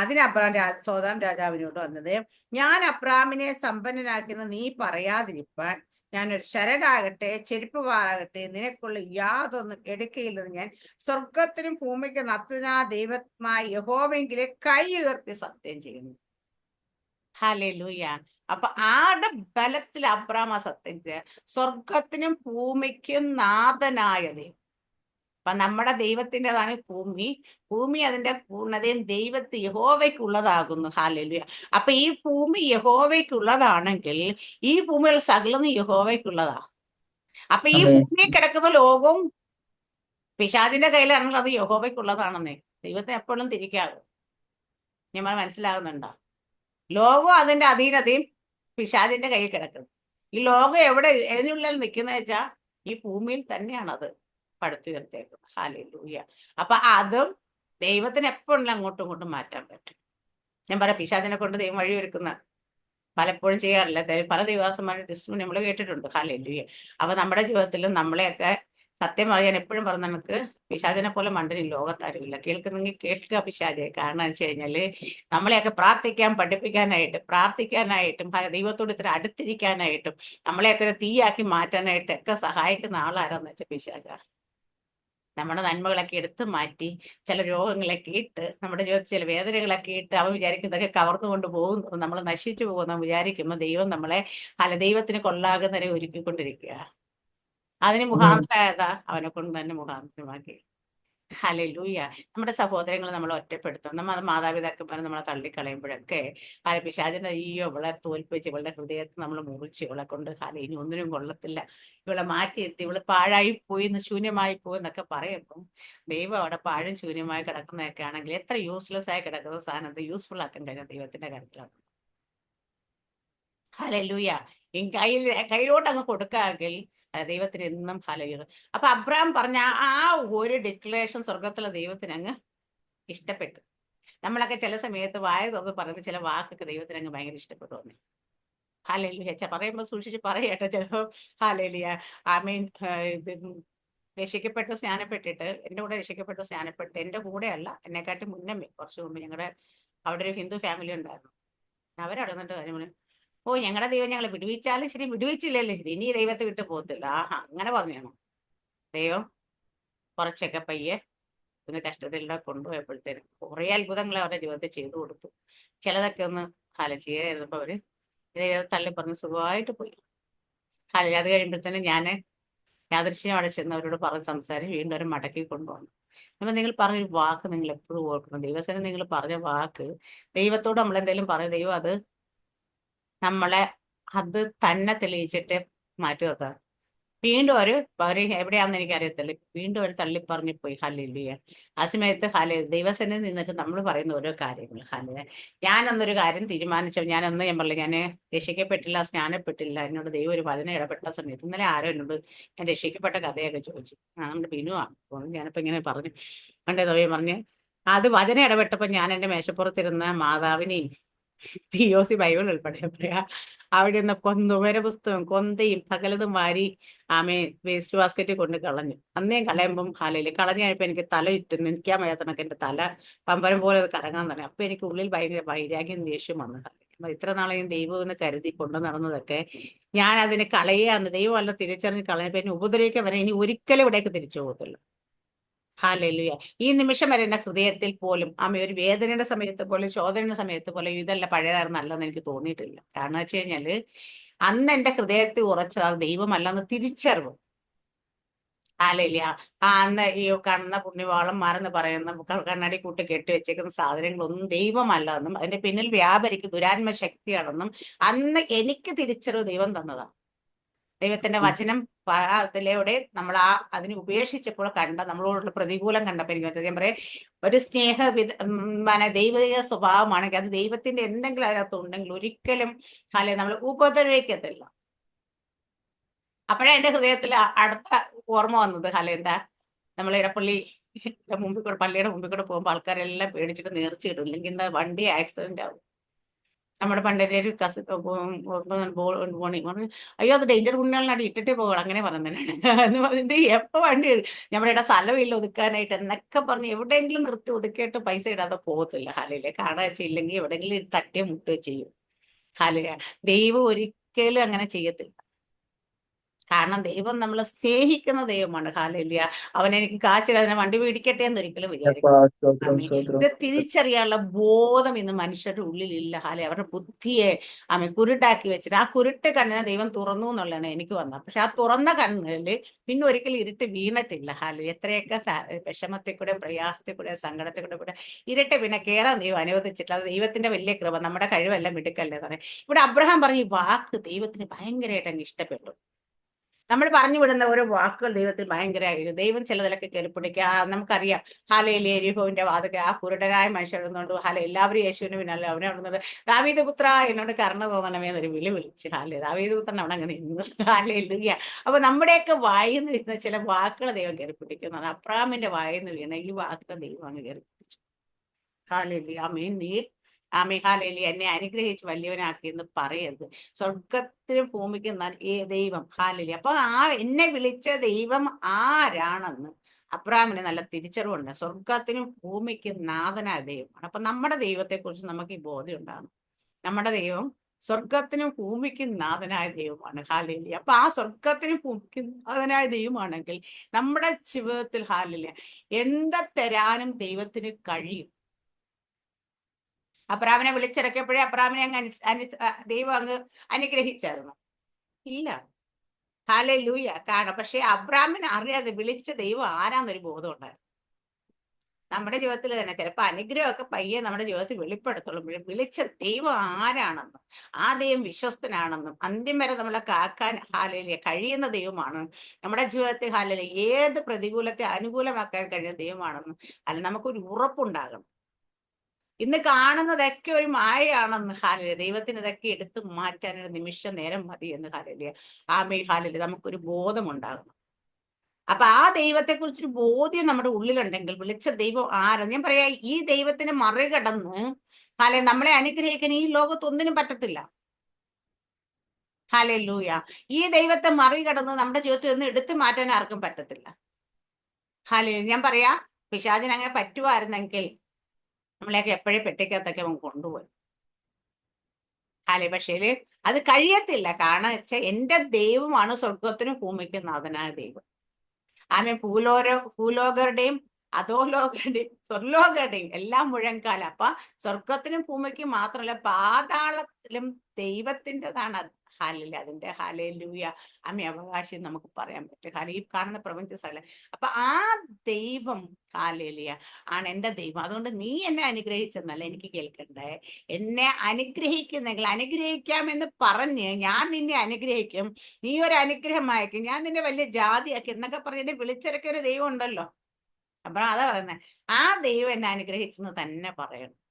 അതിന് അബ്രഹാം രാ സോതാം രാജാവിനോട് വന്നത് ഞാൻ അബ്രാമിനെ സമ്പന്നനാക്കുന്ന നീ പറയാതിരിപ്പാൻ ഞാനൊരു ശരടാകട്ടെ ചെരുപ്പ് പാറാകട്ടെ നിനക്കുള്ള യാതൊന്നും എടുക്കയില്ലെന്ന് ഞാൻ സ്വർഗത്തിനും ഭൂമിക്കും നത്തുനാ ദൈവമായ യഹോവെങ്കിലെ കൈ ഉയർത്തി സത്യം ചെയ്യുന്നു. ഹല്ലേലൂയ. അപ്പൊ ആടെ ബലത്തിൽ അബ്രാമ സത്യം ചെയ്ത. സ്വർഗത്തിനും ഭൂമിക്കും നാഥനായ ദൈവം അപ്പൊ നമ്മുടെ ദൈവത്തിന്റെതാണ് ഭൂമി. ഭൂമി അതിന്റെ പൂർണതയും ദൈവത്തെ യഹോവയ്ക്കുള്ളതാകുന്നു. ഹാലലുയ അപ്പൊ ഈ ഭൂമി യഹോവയ്ക്കുള്ളതാണെങ്കിൽ ഈ ഭൂമിയുള്ള സകലതും യഹോവയ്ക്കുള്ളതാ. അപ്പൊ ഈ ഭൂമി ഭൂമിയിൽ കിടക്കുന്ന ലോകവും പിശാദിന്റെ കയ്യിലാണെങ്കിൽ അത് യഹോവയ്ക്കുള്ളതാണെന്നേ. ദൈവത്തെ എപ്പോഴും തിരിക്കാകും ഞമ്മൾ മനസ്സിലാകുന്നുണ്ടോ? ലോകം അതിന്റെ അധീനതയും പിശാചിന്റെ കയ്യിൽ കിടക്കുന്നു. ഈ ലോകം എവിടെ ഏതിനുള്ളിൽ നിൽക്കുന്ന വെച്ചാ ഈ ഭൂമിയിൽ തന്നെയാണ് അത് പടുത്തുയർത്തേക്കുന്നത് ഹാലൂയ അപ്പൊ അതും ദൈവത്തിന് എപ്പോഴും അങ്ങോട്ടും ഇങ്ങോട്ടും മാറ്റാൻ പറ്റും. ഞാൻ പറയാം പിശാചിനെ കൊണ്ട് ദൈവം വഴിയൊരുക്കുന്ന പലപ്പോഴും ചെയ്യാറില്ല. പല ടെസ്റ്റ് നമ്മൾ കേട്ടിട്ടുണ്ട്. ഹാലൂയ അപ്പൊ നമ്മുടെ ജീവിതത്തിലും നമ്മളെയൊക്കെ സത്യം പറയാൻ എപ്പോഴും പറഞ്ഞ നമുക്ക് പിശാചിനെ പോലെ മണ്ടനി ലോകത്താരുമില്ല. കേൾക്കുന്നെങ്കിൽ കേൾക്കുക പിശാചെ. കാരണം വെച്ച് കഴിഞ്ഞാൽ നമ്മളെയൊക്കെ പ്രാർത്ഥിക്കാൻ പഠിപ്പിക്കാനായിട്ട് പ്രാർത്ഥിക്കാനായിട്ടും ദൈവത്തോട് ഇത്ര അടുത്തിരിക്കാനായിട്ടും നമ്മളെയൊക്കെ ഒരു തീയാക്കി മാറ്റാനായിട്ട് ഒക്കെ സഹായിക്കുന്ന ആളാരാന്ന് വെച്ചാൽ പിശാച. നമ്മുടെ നന്മകളൊക്കെ എടുത്തു മാറ്റി ചില രോഗങ്ങളൊക്കെ ഇട്ട് നമ്മുടെ ജീവിതത്തിൽ ചില വേദനകളൊക്കെ ഇട്ട് അവൻ വിചാരിക്കുന്നതൊക്കെ കവർന്നുകൊണ്ട് കവർന്നു കൊണ്ട് പോകുന്നു നമ്മൾ നശിച്ചു പോകുന്ന വിചാരിക്കുമ്പോൾ ദൈവം നമ്മളെ അല്ല ദൈവത്തിന് കൊള്ളാകുന്നവരെ ഒരുക്കിക്കൊണ്ടിരിക്കുക അതിന് മുഖാന്തരായതാ അവനെ കൊണ്ട് തന്നെ മുഖാന്തരമാക്കി. ഹലലൂയ നമ്മുടെ സഹോദരങ്ങൾ നമ്മൾ ഒറ്റപ്പെടുത്തും. നമ്മൾ മാതാപിതാക്കന്മാരെ നമ്മളെ തള്ളിക്കളയുമ്പോഴൊക്കെ ഹല പിശാചിന്റെ അയ്യോ ഇവളെ തോൽപ്പിച്ച് ഇവളുടെ ഹൃദയത്തെ നമ്മൾ മുറിച്ച് ഇവളെ കൊണ്ട് ഹല ഇനി ഒന്നിനും കൊള്ളത്തില്ല. ഇവളെ മാറ്റിയിരുത്തി ഇവൾ പാഴായി പോയി എന്ന് ശൂന്യമായി പോയി എന്നൊക്കെ പറയുമ്പം ദൈവം അവിടെ പാഴും ശൂന്യമായി കിടക്കുന്നതൊക്കെ ആണെങ്കിൽ എത്ര യൂസ്ലെസ് ആയി കിടക്കുന്ന സാധനത്തെ യൂസ്ഫുൾ ആക്കാൻ കഴിഞ്ഞ ദൈവത്തിന്റെ കാര്യത്തിലാണ് ഹലലൂയ കയ്യിൽ കയ്യിലോട്ട് അങ്ങ് കൊടുക്കാമെങ്കിൽ ദൈവത്തിന് എന്നും ഫലം. അപ്പൊ അബ്രാം പറഞ്ഞ ആ- ഒരു ഡിക്ലറേഷൻ സ്വർഗത്തിലെ ദൈവത്തിന് അങ്ങ് ഇഷ്ടപ്പെട്ടു. നമ്മളൊക്കെ ചില സമയത്ത് വായ തുറന്ന് പറയുന്ന ചില വാക്കൊക്കെ ദൈവത്തിന് അങ്ങ് ഭയങ്കര ഇഷ്ടപ്പെട്ടു തോന്നി ഹാലേലിയ ചെ പറയുമ്പോൾ സൂക്ഷിച്ച് പറയട്ടെ ചിലപ്പോൾ ഹാലേലിയ ഐ മീൻ ഇത് രക്ഷിക്കപ്പെട്ട് സ്നാനപ്പെട്ടിട്ട് എന്റെ കൂടെ രക്ഷിക്കപ്പെട്ട് സ്നാനപ്പെട്ട് എന്റെ കൂടെ അല്ല എന്നെക്കാട്ടി മുന്നേ കുറച്ച് മുമ്പ് ഞങ്ങളുടെ അവിടെ ഒരു ഹിന്ദു ഫാമിലി ഉണ്ടായിരുന്നു. അവരവിടെ നിന്നിട്ട് കാര്യം ഓ ഞങ്ങളുടെ ദൈവം ഞങ്ങളെ വിടുവിച്ചാലും ശരി വിടുവിച്ചില്ലല്ലോ ശരി. ഇനി ദൈവത്തെ വിട്ട് പോകത്തില്ല. ആഹാ അങ്ങനെ പറഞ്ഞാണോ ദൈവം കുറച്ചൊക്കെ പയ്യെ ഒന്ന് കഷ്ടത്തിലൂടെ കൊണ്ടുപോയപ്പോഴത്തേനും കുറേ അത്ഭുതങ്ങൾ അവരുടെ ജീവിതത്തിൽ ചെയ്തു കൊടുത്തു. ചിലതൊക്കെ ഒന്ന് ഹാല ചെയ്യാതിരുന്നപ്പോൾ അവർ ദൈവത്തെ തള്ളി പറഞ്ഞ് സുഖമായിട്ട് പോയി. ഹല അത് കഴിയുമ്പോഴത്തേനും ഞാൻ യാദൃശ്യം അവിടെ ചെന്ന് അവരോട് പറഞ്ഞ് സംസാരിച്ച് വീണ്ടും അവരെ മടക്കി കൊണ്ടുപോകണം അപ്പൊ നിങ്ങൾ പറഞ്ഞൊരു വാക്ക് നിങ്ങൾ എപ്പോഴും ഓർക്കണം. ദൈവസേന നിങ്ങൾ പറഞ്ഞ വാക്ക് ദൈവത്തോട് നമ്മൾ എന്തെങ്കിലും പറയും ദൈവം അത് നമ്മളെ അത് തന്നെ തെളിയിച്ചിട്ട് മാറ്റി നിർത്താം വീണ്ടും ഒരു അവർ എവിടെയാണെന്ന് എനിക്ക് അറിയത്തില്ല വീണ്ടും ഒരു തള്ളി പറഞ്ഞു പോയി ഹല്ലേലൂയ. ആ സമയത്ത് ഹല ദൈവസേനയിൽ നിന്നിട്ട് നമ്മൾ പറയുന്ന ഓരോ കാര്യങ്ങൾ ഹലിയ ഞാനന്നൊരു കാര്യം തീരുമാനിച്ചു. ഞാനന്ന് ഞാൻ പറഞ്ഞു ഞാൻ രക്ഷിക്കപ്പെട്ടില്ല സ്നാനപ്പെട്ടില്ല. എന്നോട് ദൈവം ഒരു വചന ഇടപെട്ട സമയത്ത് ഇന്നലെ ആരോ എന്നോട് ഞാൻ രക്ഷിക്കപ്പെട്ട കഥയൊക്കെ ചോദിച്ചു. നമ്മുടെ ബിനുവാണ് അപ്പോൾ ഞാനിപ്പോ ഇങ്ങനെ പറഞ്ഞു. കണ്ടേ ദൈവം പറഞ്ഞ് അത് വചന ഇടപെട്ടപ്പോൾ ഞാൻ എന്റെ മേശപ്പുറത്തിരുന്ന മാതാവിനെയും പി ഒ സി ബൈബിൾ ഉൾപ്പെടെ പറയാ. അവിടെ നിന്ന് കൊന്തുമര പുസ്തകം കൊന്തയും സകലതും വാരി ആമെ വേസ്റ്റ് ബാസ്ക്കറ്റിൽ കൊണ്ട് കളഞ്ഞു. അന്നേ കളയുമ്പം ഹാലയിൽ കളഞ്ഞു കഴിഞ്ഞപ്പോ എനിക്ക് തല ഇട്ട് നിൽക്കാൻ വയ്യാത്തണക്ക് എന്റെ തല പമ്പരം പോലെ അത് കറങ്ങാൻ തുടങ്ങി. അപ്പൊ എനിക്ക് ഉള്ളിൽ ഭയങ്കര വൈരാഗ്യം ദേഷ്യം വന്നു. ഇത്ര ഇത്ര നാളെയും ദൈവം എന്ന് കരുതി കൊണ്ടു നടന്നതൊക്കെ ഞാൻ അതിനെ കളയാന്ന് ദൈവം അല്ല തിരിച്ചറിഞ്ഞ് കളഞ്ഞപ്പോ എന്നെ ഉപദ്രവിക്കാൻ വരാൻ ഇനി ഒരിക്കലും ഇവിടേക്ക് തിരിച്ചു പോകത്തില്ല. ഹാലലുയ. ഈ നിമിഷം വരെ എന്റെ ഹൃദയത്തിൽ പോലും അമ്മ ഒരു വേദനയുടെ സമയത്ത് പോലെ ചോദനയുടെ സമയത്ത് പോലെ ഇതല്ല പഴയതായിരുന്നു നല്ലതെന്ന് എനിക്ക് തോന്നിയിട്ടില്ല. കാരണം വെച്ച് കഴിഞ്ഞാൽ അന്ന് എന്റെ ഹൃദയത്തിൽ ഉറച്ചത് അത് ദൈവമല്ലെന്ന് തിരിച്ചറിവ്. ഹാലലിയ. ആ അന്ന് ഈ കാണുന്ന പുണ്യവാളന്മാരെന്ന് പറയുന്ന കണ്ണാടി കൂട്ടി കെട്ടി വെച്ചേക്കുന്ന സാധനങ്ങളൊന്നും ദൈവമല്ലെന്നും അതിന്റെ പിന്നിൽ വ്യാപരിക്ക് ദുരാത്മ ശക്തിയാണെന്നും അന്ന് എനിക്ക് തിരിച്ചറിവ് ദൈവം തന്നതാണ് ദൈവത്തിന്റെ വചനം അതിലൂടെ നമ്മൾ ആ അതിനെ ഉപേക്ഷിച്ചപ്പോൾ കണ്ട നമ്മളോടുള്ള പ്രതികൂലം കണ്ട എനിക്ക്. ഞാൻ പറയാം ഒരു സ്നേഹ മന ദൈവിക സ്വഭാവമാണെങ്കിൽ അത് ദൈവത്തിന്റെ എന്തെങ്കിലും അതിനകത്ത് ഉണ്ടെങ്കിൽ ഒരിക്കലും അല്ലെ നമ്മൾ ഉപദ്രവിക്കത്തില്ല. അപ്പോഴാ എന്റെ ഹൃദയത്തിൽ അടുത്ത ഓർമ്മ വന്നത് ഹല എന്താ? നമ്മൾ ഇടപ്പള്ളി മുമ്പിൽ കൂടെ പള്ളിയുടെ മുമ്പിൽ കൂടെ പോകുമ്പോൾ ആൾക്കാരെല്ലാം പേടിച്ചിട്ട് നേർച്ചയിടും. ഇല്ലെങ്കിൽ എന്താ വണ്ടി ആക്സിഡന്റ് ആവും. നമ്മുടെ പണ്ടൊരു കസി പോണി അയ്യോ അത് ഡേഞ്ചർ കുഞ്ഞുങ്ങളിനാണ് ഇട്ടിട്ടേ പോകണം അങ്ങനെ പറഞ്ഞതാണ് എന്ന് പറഞ്ഞിട്ട് എപ്പോ വണ്ടി നമ്മുടെ ഇവിടെ സ്ഥലമില്ല ഒതുക്കാനായിട്ട്. എന്നൊക്കെ പറഞ്ഞ് എവിടെയെങ്കിലും നിർത്തി ഒതുക്കിയിട്ട് പൈസ ഇടാതെ പോകത്തില്ല. ഹാലയിലെ കാണാൻ ഇല്ലെങ്കിൽ എവിടെയെങ്കിലും തട്ടിയ മുട്ടുകയോ ചെയ്യും. ഹാലയ ദൈവം ഒരിക്കലും അങ്ങനെ ചെയ്യത്തില്ല. കാരണം ദൈവം നമ്മളെ സ്നേഹിക്കുന്ന ദൈവമാണ്. ഹാലില്ല അവൻ എനിക്ക് അതിനെ വണ്ടി മേടിക്കട്ടെ എന്ന് ഒരിക്കലും വിചാരിക്കും ഇത് തിരിച്ചറിയാനുള്ള ബോധം ഇന്ന് മനുഷ്യരുടെ ഉള്ളിലില്ല. ഹാലെ അവരുടെ ബുദ്ധിയെ അമ്മ കുരുട്ടാക്കി വെച്ചിട്ട് ആ കുരുട്ട് കണ്ണിനെ ദൈവം തുറന്നു എന്നുള്ളതാണ് എനിക്ക് വന്നത്. പക്ഷെ ആ തുറന്ന കണ്ണുകളിൽ പിന്നെ ഒരിക്കലും ഇരുട്ട് വീണിട്ടില്ല. ഹാലു എത്രയൊക്കെ വിഷമത്തെ കൂടെ പ്രയാസത്തെ കൂടെ സങ്കടത്തെ കൂടെ കൂടെ ഇരുട്ട് പിന്നെ കയറാൻ ദൈവം അനുവദിച്ചിട്ടില്ല. അത് ദൈവത്തിന്റെ വലിയ കൃപ നമ്മുടെ കഴിവെല്ലാം മിടുക്കല്ലേ പറയാം. ഇവിടെ അബ്രഹാം പറഞ്ഞ ഈ വാക്ക് ദൈവത്തിന് ഭയങ്കരമായിട്ട് അങ്ങ് ഇഷ്ടപ്പെട്ടു. നമ്മൾ പറഞ്ഞു വിടുന്ന ഓരോ വാക്കുകൾ ദൈവത്തിൽ ഭയങ്കരമായിരിക്കും. ദൈവം ചിലതിലൊക്കെ കയറിപ്പിടിക്കുക നമുക്കറിയാം. ഹാലയിലെ എരിഹോവിന്റെ വാതക. ആ കുരുടനായ മനുഷ്യൻ ഇരുന്നുകൊണ്ട് ഹാല എല്ലാവരും യേശുവിന് പിന്നാലെ അവനെ അവിടുന്നത് ദാവീദ് പുത്ര എന്നോട് കരുണ തോന്നണമേ എന്നൊരു വിളി വിളിച്ചു. ഹാല ദാവീദ് പുത്രൻ അവിടെ അങ്ങ് നിന്നു. ഹാലയിലുക അപ്പൊ നമ്മുടെയൊക്കെ വായിന്ന് വീഴുന്ന ചില വാക്കുകൾ ദൈവം കയറിപ്പിടിക്കുന്നതാണ് അബ്രഹാമിന്റെ വായിന്ന് വീണ ഈ വാക്കുകൾ ദൈവം അങ്ങ് കയറിപ്പിടിച്ചു ഹാലയിലി ആമീൻ. നീ ആമേ ഹാലയിലി എന്നെ അനുഗ്രഹിച്ച് വലിയവനാക്കി എന്ന് പറയരുത്. സ്വർഗത്തിനും ഭൂമിക്ക് ഈ ദൈവം. ഹാലലി അപ്പൊ ആ എന്നെ വിളിച്ച ദൈവം ആരാണെന്ന് അബ്രാമിന് നല്ല തിരിച്ചറിവുണ്ട്. സ്വർഗത്തിനും ഭൂമിക്കും നാഥനായ ദൈവമാണ്. അപ്പൊ നമ്മുടെ ദൈവത്തെ കുറിച്ച് നമുക്ക് ഈ ബോധ്യം ഉണ്ടാകണം നമ്മുടെ ദൈവം സ്വർഗത്തിനും ഭൂമിക്കും നാഥനായ ദൈവമാണ്. ഹാലലി അപ്പൊ ആ സ്വർഗത്തിനും ഭൂമിക്കും നാഥനായ ദൈവമാണെങ്കിൽ നമ്മുടെ ജീവിതത്തിൽ ഹാലില്ല എന്ത് തരാനും ദൈവത്തിന് കഴിയും? അബ്രാമിനെ വിളിച്ചിറക്കിയപ്പോഴേ അബ്രാമിനെ അങ്ങ് അനു അനു ദൈവം അങ്ങ് അനുഗ്രഹിച്ചായിരുന്നു ഇല്ല. ഹാലെ ലൂയ കാണ പക്ഷെ അബ്രാമിനെ അറിയാതെ വിളിച്ച ദൈവം ആരാന്നൊരു ബോധം ഉണ്ടായിരുന്നു നമ്മുടെ ജീവിതത്തിൽ തന്നെ ചിലപ്പോൾ അനുഗ്രഹമൊക്കെ പയ്യെ നമ്മുടെ ജീവിതത്തിൽ വെളിപ്പെടുത്തുള്ളൂ. വിളിച്ച ദൈവം ആരാണെന്നും ആ ദൈവം വിശ്വസ്തനാണെന്നും അന്ത്യം വരെ നമ്മളെ കാക്കാൻ ഹാലയിലെ കഴിയുന്ന ദൈവമാണ്. നമ്മുടെ ജീവിതത്തിൽ ഹാലയിലെ ഏത് പ്രതികൂലത്തെ അനുകൂലമാക്കാൻ കഴിയുന്ന ദൈവമാണെന്നും അല്ല നമുക്കൊരു ഉറപ്പുണ്ടാകണം. ഇന്ന് കാണുന്നതൊക്കെ ഒരു മായയാണെന്ന് ഹാലിൽ. ദൈവത്തിന് ഇതൊക്കെ എടുത്തു മാറ്റാൻ ഒരു നിമിഷ നേരം മതി എന്ന് ഹാലിൽ. ആമേ ഹാലിൽ. നമുക്കൊരു ബോധമുണ്ടാകണം. അപ്പൊ ആ ദൈവത്തെ കുറിച്ചൊരു ബോധ്യം നമ്മുടെ ഉള്ളിലുണ്ടെങ്കിൽ വിളിച്ച ദൈവം ആരാ? ഞാൻ പറയാ ഈ ദൈവത്തിനെ മറികടന്ന് ഹാലെ നമ്മളെ അനുഗ്രഹിക്കാൻ ഈ ലോകത്തൊന്നിനും പറ്റത്തില്ല. ഹാലെ ലൂയ ഈ ദൈവത്തെ മറികടന്ന് നമ്മുടെ ജീവിതത്തിൽ ഒന്നും എടുത്തു മാറ്റാൻ ആർക്കും പറ്റത്തില്ല. ഹാലെ ഞാൻ പറയാ പിശാചിന് അങ്ങനെ പറ്റുമായിരുന്നെങ്കിൽ നമ്മളെയൊക്കെ എപ്പോഴും പെട്ടിക്കകത്തൊക്കെ അവൻ കൊണ്ടുപോയി. ഹാലെ പക്ഷേൽ അത് കഴിയത്തില്ല. കാരണം വെച്ചാൽ എന്റെ ദൈവമാണ് സ്വർഗത്തിനും ഭൂമിക്കും നാഥനായ ദൈവം. ആമേ ഭൂലോര ഭൂലോകരുടെയും അധോലോകരുടെയും സ്വർലോകരുടെയും എല്ലാം മുഴങ്കാല. അപ്പൊ സ്വർഗത്തിനും ഭൂമിക്കും മാത്രമല്ല പാതാളത്തിലും ദൈവത്തിന്റെതാണ് ഹാലില്ല? അതിന്റെ ഹാലയിലൂയ അമ്മ അവകാശം നമുക്ക് പറയാൻ പറ്റും. ഹാല ഈ കാണുന്ന പ്രപഞ്ച സ്ഥലം. അപ്പൊ ആ ദൈവം ഹാലേലിയ ആണ് എന്റെ ദൈവം. അതുകൊണ്ട് നീ എന്നെ അനുഗ്രഹിച്ചെന്നല്ല എനിക്ക് കേൾക്കണ്ടേ. എന്നെ അനുഗ്രഹിക്കുന്നെങ്കിൽ അനുഗ്രഹിക്കാമെന്ന് പറഞ്ഞ് ഞാൻ നിന്നെ അനുഗ്രഹിക്കും. നീ ഒരു അനുഗ്രഹമായിരിക്കും. ഞാൻ നിന്നെ വലിയ ജാതിയാക്കി എന്നൊക്കെ പറഞ്ഞിട്ട് വിളിച്ചിരക്കൊരു ദൈവം ഉണ്ടല്ലോ. അപ്പൊ അതാ പറയുന്നത് ആ ദൈവം എന്നെ അനുഗ്രഹിച്ചെന്ന് തന്നെ പറയണം.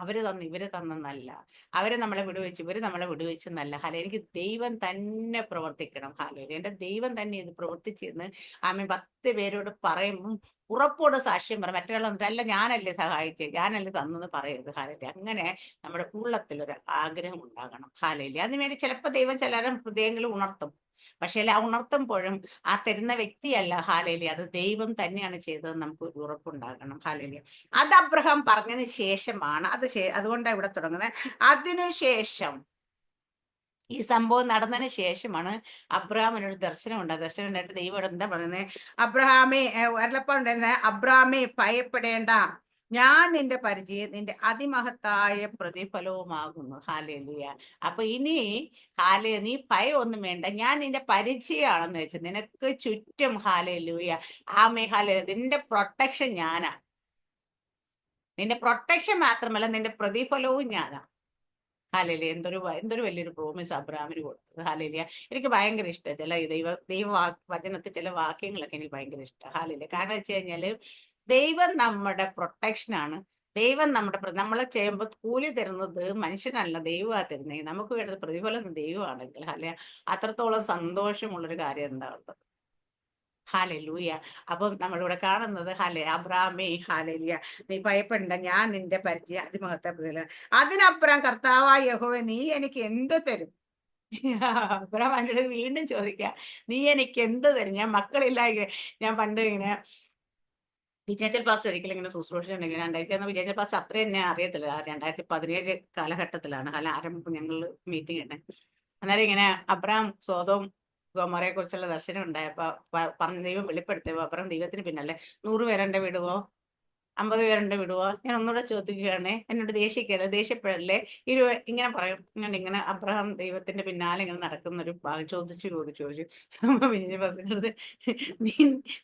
അവർ തന്നു ഇവർ തന്നെന്നല്ല അവരെ നമ്മളെ വിടുവെച്ച് ഇവർ നമ്മളെ വിടുവെച്ചെന്നല്ല. ഹാല എനിക്ക് ദൈവം തന്നെ പ്രവർത്തിക്കണം. ഹാല എന്റെ ദൈവം തന്നെ ഇത് പ്രവർത്തിച്ചെന്ന് ആമ പത്ത് പേരോട് പറയുമ്പം ഉറപ്പോട് സാക്ഷ്യം പറയും മറ്റൊരാൾ അല്ല ഞാനല്ലേ സഹായിച്ചേ? ഞാനല്ലേ തന്നെന്ന് പറയരുത്. ഹാലല്ലേ അങ്ങനെ നമ്മുടെ ഉള്ളത്തിൽ ഒരു ആഗ്രഹം ഉണ്ടാകണം. ഹാലയിൽ അതിനുവേണ്ടി ചിലപ്പോൾ ദൈവം ചിലരും ഹൃദയങ്ങൾ ഉണർത്തും. പക്ഷേ ആ ഉണർത്തുമ്പോഴും ആ തരുന്ന വ്യക്തിയല്ല ഹാലേലി അത് ദൈവം തന്നെയാണ് ചെയ്തത് നമുക്ക് ഉറപ്പുണ്ടാകണം ഹാലേലി അത് അബ്രഹാം പറഞ്ഞതിന് ശേഷമാണ് അത് അതുകൊണ്ടാണ് ഇവിടെ തുടങ്ങുന്നത്. അതിനുശേഷം ഈ സംഭവം നടന്നതിന് ശേഷമാണ് അബ്രഹാമിനൊരു ദർശനം ഉണ്ട്. ദർശനം ഉണ്ടായിട്ട് ദൈവം എന്താ പറയുന്നത്? അബ്രഹാമേ വരലപ്പം ഉണ്ടായിരുന്നത്? അബ്രഹാമേ ഭയപ്പെടേണ്ട. ഞാൻ നിന്റെ പരിചയം നിന്റെ അതിമഹത്തായ പ്രതിഫലവുമാകുന്നു. ഹാലേലിയ. അപ്പൊ ഇനി ഹാലേ നീ ഒന്നും വേണ്ട. ഞാൻ നിന്റെ പരിചയമാണെന്ന് വെച്ച് നിനക്ക് ചുറ്റും ഹാലേലൂയ ആമേ ഹാലേ നിന്റെ പ്രൊട്ടക്ഷൻ ഞാനാ. നിന്റെ പ്രൊട്ടക്ഷൻ മാത്രമല്ല നിന്റെ പ്രതിഫലവും ഞാനാ. ഹാലേലിയ. എന്തൊരു എന്തൊരു വലിയൊരു പ്രോമിസ് അബ്രാമിന് കൊടുത്തത്. ഹാലേലിയ. എനിക്ക് ഭയങ്കര ഇഷ്ടം. ചില ദൈവ ദൈവ വചനത്തെ ചില വാക്യങ്ങളൊക്കെ എനിക്ക് ഭയങ്കര ഇഷ്ടം. ഹാലേലിയ. കാരണം വെച്ച് കഴിഞ്ഞാൽ ദൈവം നമ്മുടെ പ്രൊട്ടക്ഷനാണ് ദൈവം നമ്മുടെ നമ്മളെ ചെയ്യുമ്പോൾ കൂലി തരുന്നത് മനുഷ്യനല്ല ദൈവമാണ് തരുന്നത് നമുക്ക് വേണ്ടത് പ്രതിഫലം ദൈവമാണെങ്കിൽ അല്ലെ? അത്രത്തോളം സന്തോഷമുള്ളൊരു കാര്യം എന്താ ഉള്ളത്? ഹാലെ ലൂയ അപ്പം നമ്മളിവിടെ കാണുന്നത് ഹാലെ അബ്രാമേ ഹാലേലിയ. നീ ഭയപ്പെടണ്ട ഞാൻ നിന്റെ പരിചയ അതിമഹത്വ അതിനപ്പുറം കർത്താവായ യഹോവ നീ എനിക്ക് എന്ത് തരും? അബ്രാം എന്റെ വീണ്ടും ചോദിക്കുക നീ എനിക്ക് എന്ത് തരും? ഞാൻ മക്കളില്ല ഞാൻ പണ്ട് ഇങ്ങനെ വിജയച്ചൽ പാസ് ഒരിക്കലും ഇങ്ങനെ ശുശ്രൂഷ ഉണ്ടെങ്കിൽ രണ്ടായിരത്തി ഒന്ന് വിജയച്ചൽ പാസ് അത്ര എന്നെ അറിയത്തില്ല. രണ്ടായിരത്തി പതിനേഴ് കാലഘട്ടത്തിലാണ്. അല്ല ആരംഭം ഞങ്ങൾ മീറ്റിംഗ് ഉണ്ട് അന്നേരം ഇങ്ങനെ അബ്രാം സ്വതവും ഗോമറയെ കുറിച്ചുള്ള ദർശനം ഉണ്ടായപ്പോ പറഞ്ഞ ദൈവം വെളിപ്പെടുത്തിയപ്പോ അബ്രാം ദൈവത്തിന് പിന്നല്ലേ നൂറ് പേരെന്റെ വിടുവോ അമ്പത് പേരുണ്ട് വിടുവോ? ഞാൻ ഒന്നുകൂടെ ചോദിക്കുകയാണേ. എന്നോട് ദേഷ്യക്കല്ലേ ദേഷ്യപ്പെടല്ലേ? ഇരു ഇങ്ങനെ പറയും. ഇങ്ങനെ ഇങ്ങനെ അബ്രഹാം ദൈവത്തിന്റെ പിന്നാലെ ഇങ്ങനെ നടക്കുന്ന ഒരു ഭാഗം ചോദിച്ചു ചോദിച്ചു. ചോദിച്ചു വിജയ പാസ്റ്റർ നീ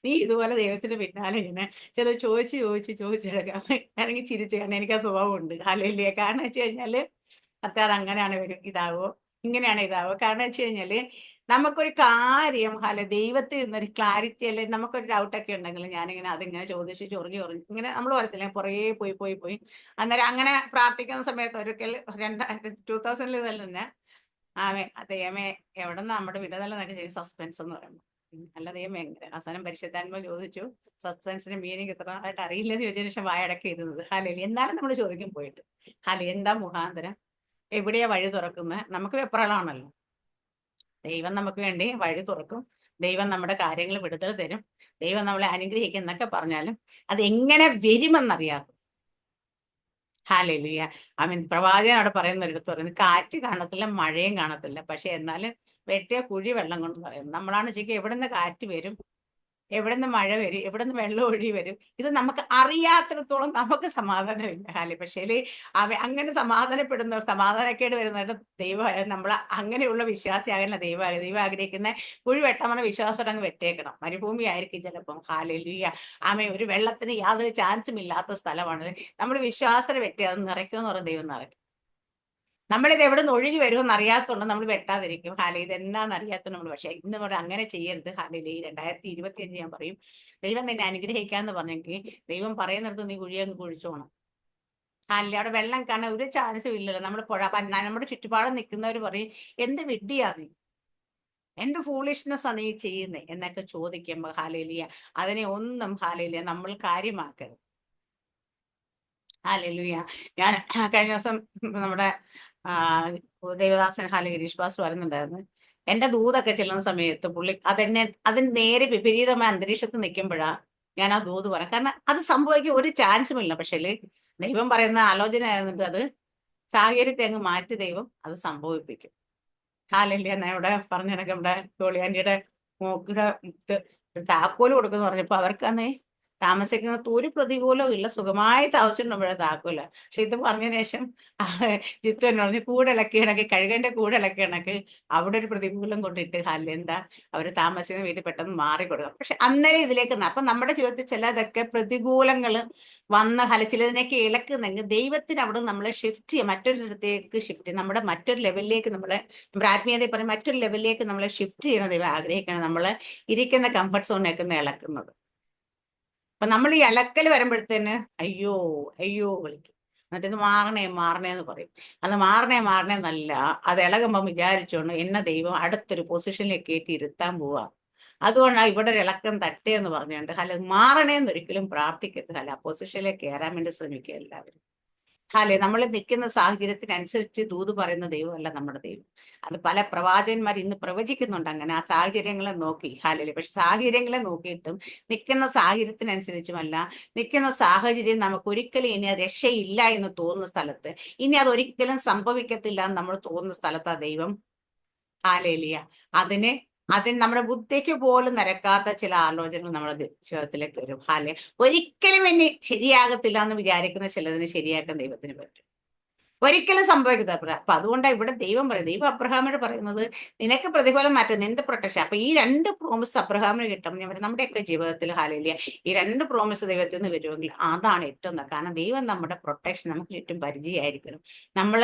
നീ ഇതുപോലെ ദൈവത്തിന്റെ പിന്നാലെ ഇങ്ങനെ ചില ചോദിച്ച് ചോദിച്ച് ചോദിച്ചെടുക്കാം അല്ലെങ്കിൽ ചിരിച്ചു കാരണം എനിക്ക് ആ സ്വഭാവം ഉണ്ട് അല്ലേ കാരണം വെച്ച് കഴിഞ്ഞാൽ കർത്താവ് അങ്ങനെയാണ് വരും. ഇതാവോ? ഇങ്ങനെയാണ് ഇതാവോ? കാരണം വെച്ച് കഴിഞ്ഞാൽ നമുക്കൊരു കാര്യം ഹല ദൈവത്തിൽ നിന്നൊരു ക്ലാരിറ്റി അല്ലെ നമുക്കൊരു ഡൗട്ടൊക്കെ ഉണ്ടെങ്കിൽ ഞാനിങ്ങനെ അതിങ്ങനെ ചോദിച്ച് ചൊറിഞ്ഞു ചൊറിഞ്ഞു ഇങ്ങനെ നമ്മൾ പറയത്തില്ല കുറേ പോയി പോയി പോയി. അന്നേരം അങ്ങനെ പ്രാർത്ഥിക്കുന്ന സമയത്ത് ഒരിക്കൽ രണ്ടായിരത്തി ടൂ തൗസൻഡിൽ തന്നെ. ആമേ ദൈവമേ എവിടെ നിന്ന് നമ്മുടെ വിടുതല എന്നൊക്കെ ചെയ്യും സസ്പെൻസ് എന്ന് പറയുമ്പോൾ അല്ല ദൈവമേ എങ്ങനെ? അവസാനം പരിശുദ്ധാത്മ ചോദിച്ചു സസ്പെൻസിന്റെ മീനിങ് ഇത്രമായിട്ട് അറിയില്ലെന്ന് ചോദിച്ചതിന് ശേഷം വായടക്കി ഇരുന്നത്? ഹാലലി എന്നാലും നമ്മൾ ചോദിക്കും പോയിട്ട്. ഹാലി എന്താ മുഖാന്തരം? എവിടെയാ വഴി തുറക്കുന്നത് നമുക്ക് വെപ്രളാണല്ലോ. ദൈവം നമുക്ക് വേണ്ടി വഴി തുറക്കും. ദൈവം നമ്മുടെ കാര്യങ്ങൾ വിടുതൽ തരും. ദൈവം നമ്മളെ അനുഗ്രഹിക്കും എന്നൊക്കെ പറഞ്ഞാലും അത് എങ്ങനെ വരുമെന്നറിയാത്ത ഹാലേലിയ. ഐ മീൻ പ്രവാചകൻ അവിടെ പറയുന്ന ഒരിടത്ത് പറയുന്നത് കാറ്റ് കാണത്തില്ല മഴയും കാണത്തില്ല. പക്ഷെ എന്നാലും വെട്ടിയ കുഴി വെള്ളം കൊണ്ട് പറയുന്നത് നമ്മളാണ് ശരിക്കും എവിടെ നിന്ന് കാറ്റ് വരും? എവിടെ നിന്ന് മഴ വരും എവിടെ നിന്ന് വെള്ളം ഒഴി വരും ഇത് നമുക്ക് അറിയാത്തിടത്തോളം നമുക്ക് സമാധാനമില്ല ഹാലി. പക്ഷേ അവ അങ്ങനെ സമാധാനപ്പെടുന്നവർ സമാധാനക്കേട് വരുന്നവരുടെ ദൈവം നമ്മൾ അങ്ങനെയുള്ള വിശ്വാസിയാകല്ല ദൈവം ദൈവം ആഗ്രഹിക്കുന്ന കുഴി വെട്ടാമെന്ന വിശ്വാസം അങ്ങ് വെട്ടേക്കണം. മരുഭൂമി ആയിരിക്കും ചിലപ്പം. ഹാലലിയ. ആമ ഒരു വെള്ളത്തിന് യാതൊരു ചാൻസും ഇല്ലാത്ത സ്ഥലമാണ്. നമ്മൾ വിശ്വാസത്തെ വെട്ടി അത് നിറയ്ക്കുമെന്ന് പറഞ്ഞ ദൈവം നിറയ്ക്കും. നമ്മളിത് എവിടെ നിന്ന് ഒഴുകി വരുമെന്ന് അറിയാത്തതുകൊണ്ട് നമ്മൾ വെട്ടാതിരിക്കും. ഹാലേ ഇത് എന്താണെന്ന് അറിയാത്ത നമ്മൾ പക്ഷേ ഇന്ന് നമ്മൾ അങ്ങനെ ചെയ്യരുത്. ഹാലയിൽ ഈ രണ്ടായിരത്തി ഇരുപത്തി അഞ്ച് ഞാൻ പറയും. ദൈവം നിന്നെ അനുഗ്രഹിക്കാന്ന് പറഞ്ഞെങ്കിൽ ദൈവം പറയുന്നിടത്ത് നീ കുഴിയങ്ങ് കുഴിച്ചോണം ഹാലിൽ അവിടെ വെള്ളം കാണാൻ ഒരു ചാൻസും ഇല്ലല്ലോ. നമ്മൾ പുഴ നമ്മുടെ ചുറ്റുപാടും നിൽക്കുന്നവർ പറയും എന്ത് വിഡ്ഢിയാ നീ? എന്ത് ഫൂളിഷ്നെസ് ആണ് നീ ചെയ്യുന്നേ? എന്നൊക്കെ ചോദിക്കുമ്പോൾ ഹാലേലിയ അതിനെ ഒന്നും ഹാലേലിയ നമ്മൾ കാര്യമാക്കരുത്. ഹാലേലിയ ഞാൻ കഴിഞ്ഞ ദിവസം നമ്മുടെ ദേവദാസൻ ഹാലി ഗിരീഷ് ബാസ് വരുന്നുണ്ടായിരുന്നു. എന്റെ ദൂതൊക്കെ ചെല്ലുന്ന സമയത്ത് പുള്ളി അതെന്നെ അതിന് നേരെ വിപരീതമായ അന്തരീക്ഷത്തിൽ നിൽക്കുമ്പോഴാ ഞാൻ ആ ദൂത് പറയാം കാരണം അത് സംഭവിക്കാൻ ഒരു ചാൻസും ഇല്ല. പക്ഷേ ദൈവം പറയുന്ന ആലോചന ആയിരുന്നിട്ട് അത് സാഹചര്യത്തെ അങ്ങ് മാറ്റി ദൈവം അത് സംഭവിപ്പിക്കും. ഹാലല്ലേ എന്നാ ഇവിടെ പറഞ്ഞ ഇവിടെ ജോളിയാന്റിയുടെ മോക്കിയുടെ താക്കോൽ കൊടുക്കുന്നു പറഞ്ഞപ്പോ അവർക്കന്നേ താമസിക്കുന്നത് ഒരു പ്രതികൂലവും ഇല്ല. സുഖമായി താമസിച്ചിട്ടുമ്പോഴേ താക്കൂല. പക്ഷെ ഇത് പറഞ്ഞ ശേഷം ജിത്തു എന്ന് പറഞ്ഞു കൂടിളക്കി ഇണക്കി കഴുകന്റെ കൂടിളക്കി ഇണക്കി. അവിടെ ഒരു പ്രതികൂലം കൊണ്ടിട്ട് അല്ലെന്താ? അവർ താമസിക്കുന്ന വീട്ടിൽ പെട്ടെന്ന് മാറി കൊടുക്കാം പക്ഷെ അന്നേരം ഇതിലേക്ക് അപ്പൊ നമ്മുടെ ജീവിതത്തിൽ ചിലതൊക്കെ പ്രതികൂലങ്ങൾ വന്ന് ഹല ചിലതിനൊക്കെ ഇളക്കുന്നെങ്കിൽ ദൈവത്തിന് അവിടെ നമ്മളെ ഷിഫ്റ്റ് ചെയ്യാം മറ്റൊരിടത്തേക്ക് ഷിഫ്റ്റ് നമ്മുടെ മറ്റൊരു ലെവലിലേക്ക് നമ്മളെ നമ്മുടെ ആത്മീയതയിൽ പറയും മറ്റൊരു ലെവലിലേക്ക് നമ്മളെ ഷിഫ്റ്റ് ചെയ്യണം ദൈവം ആഗ്രഹിക്കണം നമ്മൾ ഇരിക്കുന്ന കംഫർട്ട് സോണിലേക്ക് ഇളക്കുന്നത്. അപ്പൊ നമ്മൾ ഈ അലക്കൽ വരുമ്പോഴത്തേന് അയ്യോ അയ്യോ വിളിക്കും. എന്നിട്ട് ഇത് മാറണേ മാറണേ എന്ന് പറയും. അത് മാറണേ മാറണേ എന്നല്ല. അത് ഇളകുമ്പം വിചാരിച്ചോണ്ട് എന്നെ ദൈവം അടുത്തൊരു പൊസിഷനിലേക്ക് കയറ്റി ഇരുത്താൻ പോവാ. അതുകൊണ്ടാണ് ഇവിടെ ഒരു ഇളക്കം തട്ടേ എന്ന് പറഞ്ഞുകൊണ്ട് അല്ല മാറണേ എന്ന് ഒരിക്കലും പ്രാർത്ഥിക്കരുത് അല്ല പൊസിഷനിലേക്ക് കയറാൻ വേണ്ടി ശ്രമിക്കുക എല്ലാവരും. ഹാലെ നമ്മൾ നിൽക്കുന്ന സാഹചര്യത്തിനനുസരിച്ച് ദൂത് പറയുന്ന ദൈവമല്ല നമ്മുടെ ദൈവം. അത് പല പ്രവാചകന്മാർ ഇന്ന് പ്രവചിക്കുന്നുണ്ട് അങ്ങനെ. ആ സാഹചര്യങ്ങളെ നോക്കി. ഹാലല്ലേ പക്ഷെ സാഹചര്യങ്ങളെ നോക്കിയിട്ടും നിൽക്കുന്ന സാഹചര്യത്തിനനുസരിച്ചുമല്ല നിൽക്കുന്ന സാഹചര്യം നമുക്ക് ഒരിക്കലും ഇനി രക്ഷയില്ല എന്ന് തോന്നുന്ന സ്ഥലത്ത് ഇനി അതൊരിക്കലും സംഭവിക്കത്തില്ല എന്ന് നമ്മൾ തോന്നുന്ന സ്ഥലത്ത് ആ ദൈവം ഹാലേലിയ അതിന് അതിന് നമ്മുടെ ബുദ്ധിക്ക് പോലും നിരക്കാത്ത ചില ആലോചനകൾ നമ്മുടെ ജീവിതത്തിലേക്ക് വരും. ഹാലെ ഒരിക്കലും എന്നെ ശരിയാകത്തില്ല എന്ന് വിചാരിക്കുന്ന ചിലതിനെ ശരിയാക്കാൻ ദൈവത്തിന് പറ്റും. ഒരിക്കലും സംഭവിക്കത്തില്ല അപ്പൊ അതുകൊണ്ടാണ് ഇവിടെ ദൈവം പറയുന്നത്. ദൈവം അബ്രഹാമിനോട് പറയുന്നത് നിനക്ക് പ്രതിഫലം മാറ്റും നിന്റെ പ്രൊട്ടക്ഷൻ അപ്പൊ ഈ രണ്ട് പ്രോമിസ് അബ്രഹാമിന് കിട്ടും നമ്മുടെയൊക്കെ ജീവിതത്തിൽ ഹാലില്ല ഈ രണ്ട് പ്രോമിസ് ദൈവത്തിൽ നിന്ന് വരുമെങ്കിൽ അതാണ് ഏറ്റവും കാരണം ദൈവം നമ്മുടെ പ്രൊട്ടക്ഷൻ നമുക്ക് ചുറ്റും പരിചയമായിരിക്കണം. നമ്മൾ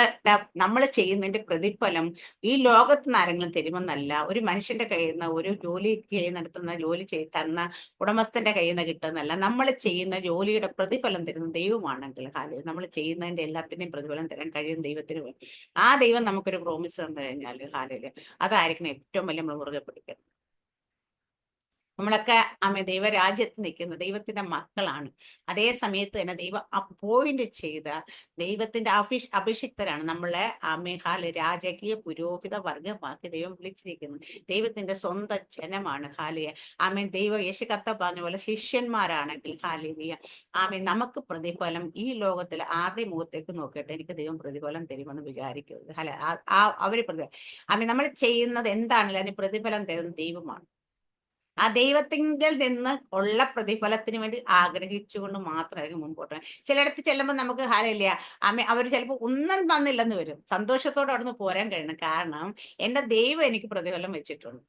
നമ്മൾ ചെയ്യുന്നതിന്റെ പ്രതിഫലം ഈ ലോകത്ത് നിന്ന് ആരെങ്കിലും തരുമെന്നല്ല. ഒരു മനുഷ്യന്റെ കയ്യിൽ നിന്ന് ഒരു ജോലി നടത്തുന്ന ജോലി ചെയ്ത് തന്ന ഉടമസ്ഥന്റെ കയ്യിൽ നിന്ന് കിട്ടുന്നല്ല നമ്മൾ ചെയ്യുന്ന ജോലിയുടെ പ്രതിഫലം തരുന്ന ദൈവമാണെങ്കിൽ ഹാലേ നമ്മൾ ചെയ്യുന്നതിന്റെ എല്ലാത്തിന്റെയും പ്രതിഫലം തരാൻ കഴിയും ദൈവത്തിന്. ആ ദൈവം നമുക്കൊരു പ്രോമിസ് തന്നു കഴിഞ്ഞാൽ ഹാലയിൽ അതായിരിക്കണം ഏറ്റവും വലിയ നമ്മൾ മുറുകെ പിടിക്കുന്നത് നമ്മളൊക്കെ ആമേ ദൈവരാജ്യത്ത് നിൽക്കുന്ന ദൈവത്തിന്റെ മക്കളാണ്. അതേ സമയത്ത് തന്നെ ദൈവം അപ്പോയിന്റ് ചെയ്ത ദൈവത്തിന്റെ അഭിഷ് അഭിഷിക്തരാണ് നമ്മളെ ആമേഹാൽ രാജകീയ പുരോഹിത വർഗമാക്കി ദൈവം വിളിച്ചിരിക്കുന്നത് ദൈവത്തിന്റെ സ്വന്തം ജനമാണ് ഹാലിയ. ആമേ ദൈവം യേശു കർത്ത പറഞ്ഞ പോലെ ശിഷ്യന്മാരാണെങ്കിൽ ഹാലിയ. ആമേ നമുക്ക് പ്രതിഫലം ഈ ലോകത്തിൽ ആരുടെ മുഖത്തേക്ക് നോക്കിയിട്ട് എനിക്ക് ദൈവം പ്രതിഫലം തരുമെന്ന് വിചാരിക്കരുത്. അല്ല? ആ- ആ അവർ പ്രതി ആമേ നമ്മൾ ചെയ്യുന്നത് എന്താണല്ലോ? അതിന് പ്രതിഫലം തരുന്ന ദൈവമാണ്. ആ ദൈവത്തിങ്കിൽ നിന്ന് ഉള്ള പ്രതിഫലത്തിന് വേണ്ടി ആഗ്രഹിച്ചുകൊണ്ട് മാത്രമായിരിക്കും മുമ്പോട്ട് ചിലയിടത്ത് ചെല്ലുമ്പോൾ നമുക്ക് ഹാരമില്ല അമ്മ അവർ ചിലപ്പോൾ ഒന്നും തന്നില്ലെന്ന് വരും. സന്തോഷത്തോടെ അവിടുന്ന് പോരാൻ കഴിയണം. കാരണം എന്റെ ദൈവം എനിക്ക് പ്രതിഫലം വെച്ചിട്ടുണ്ട്.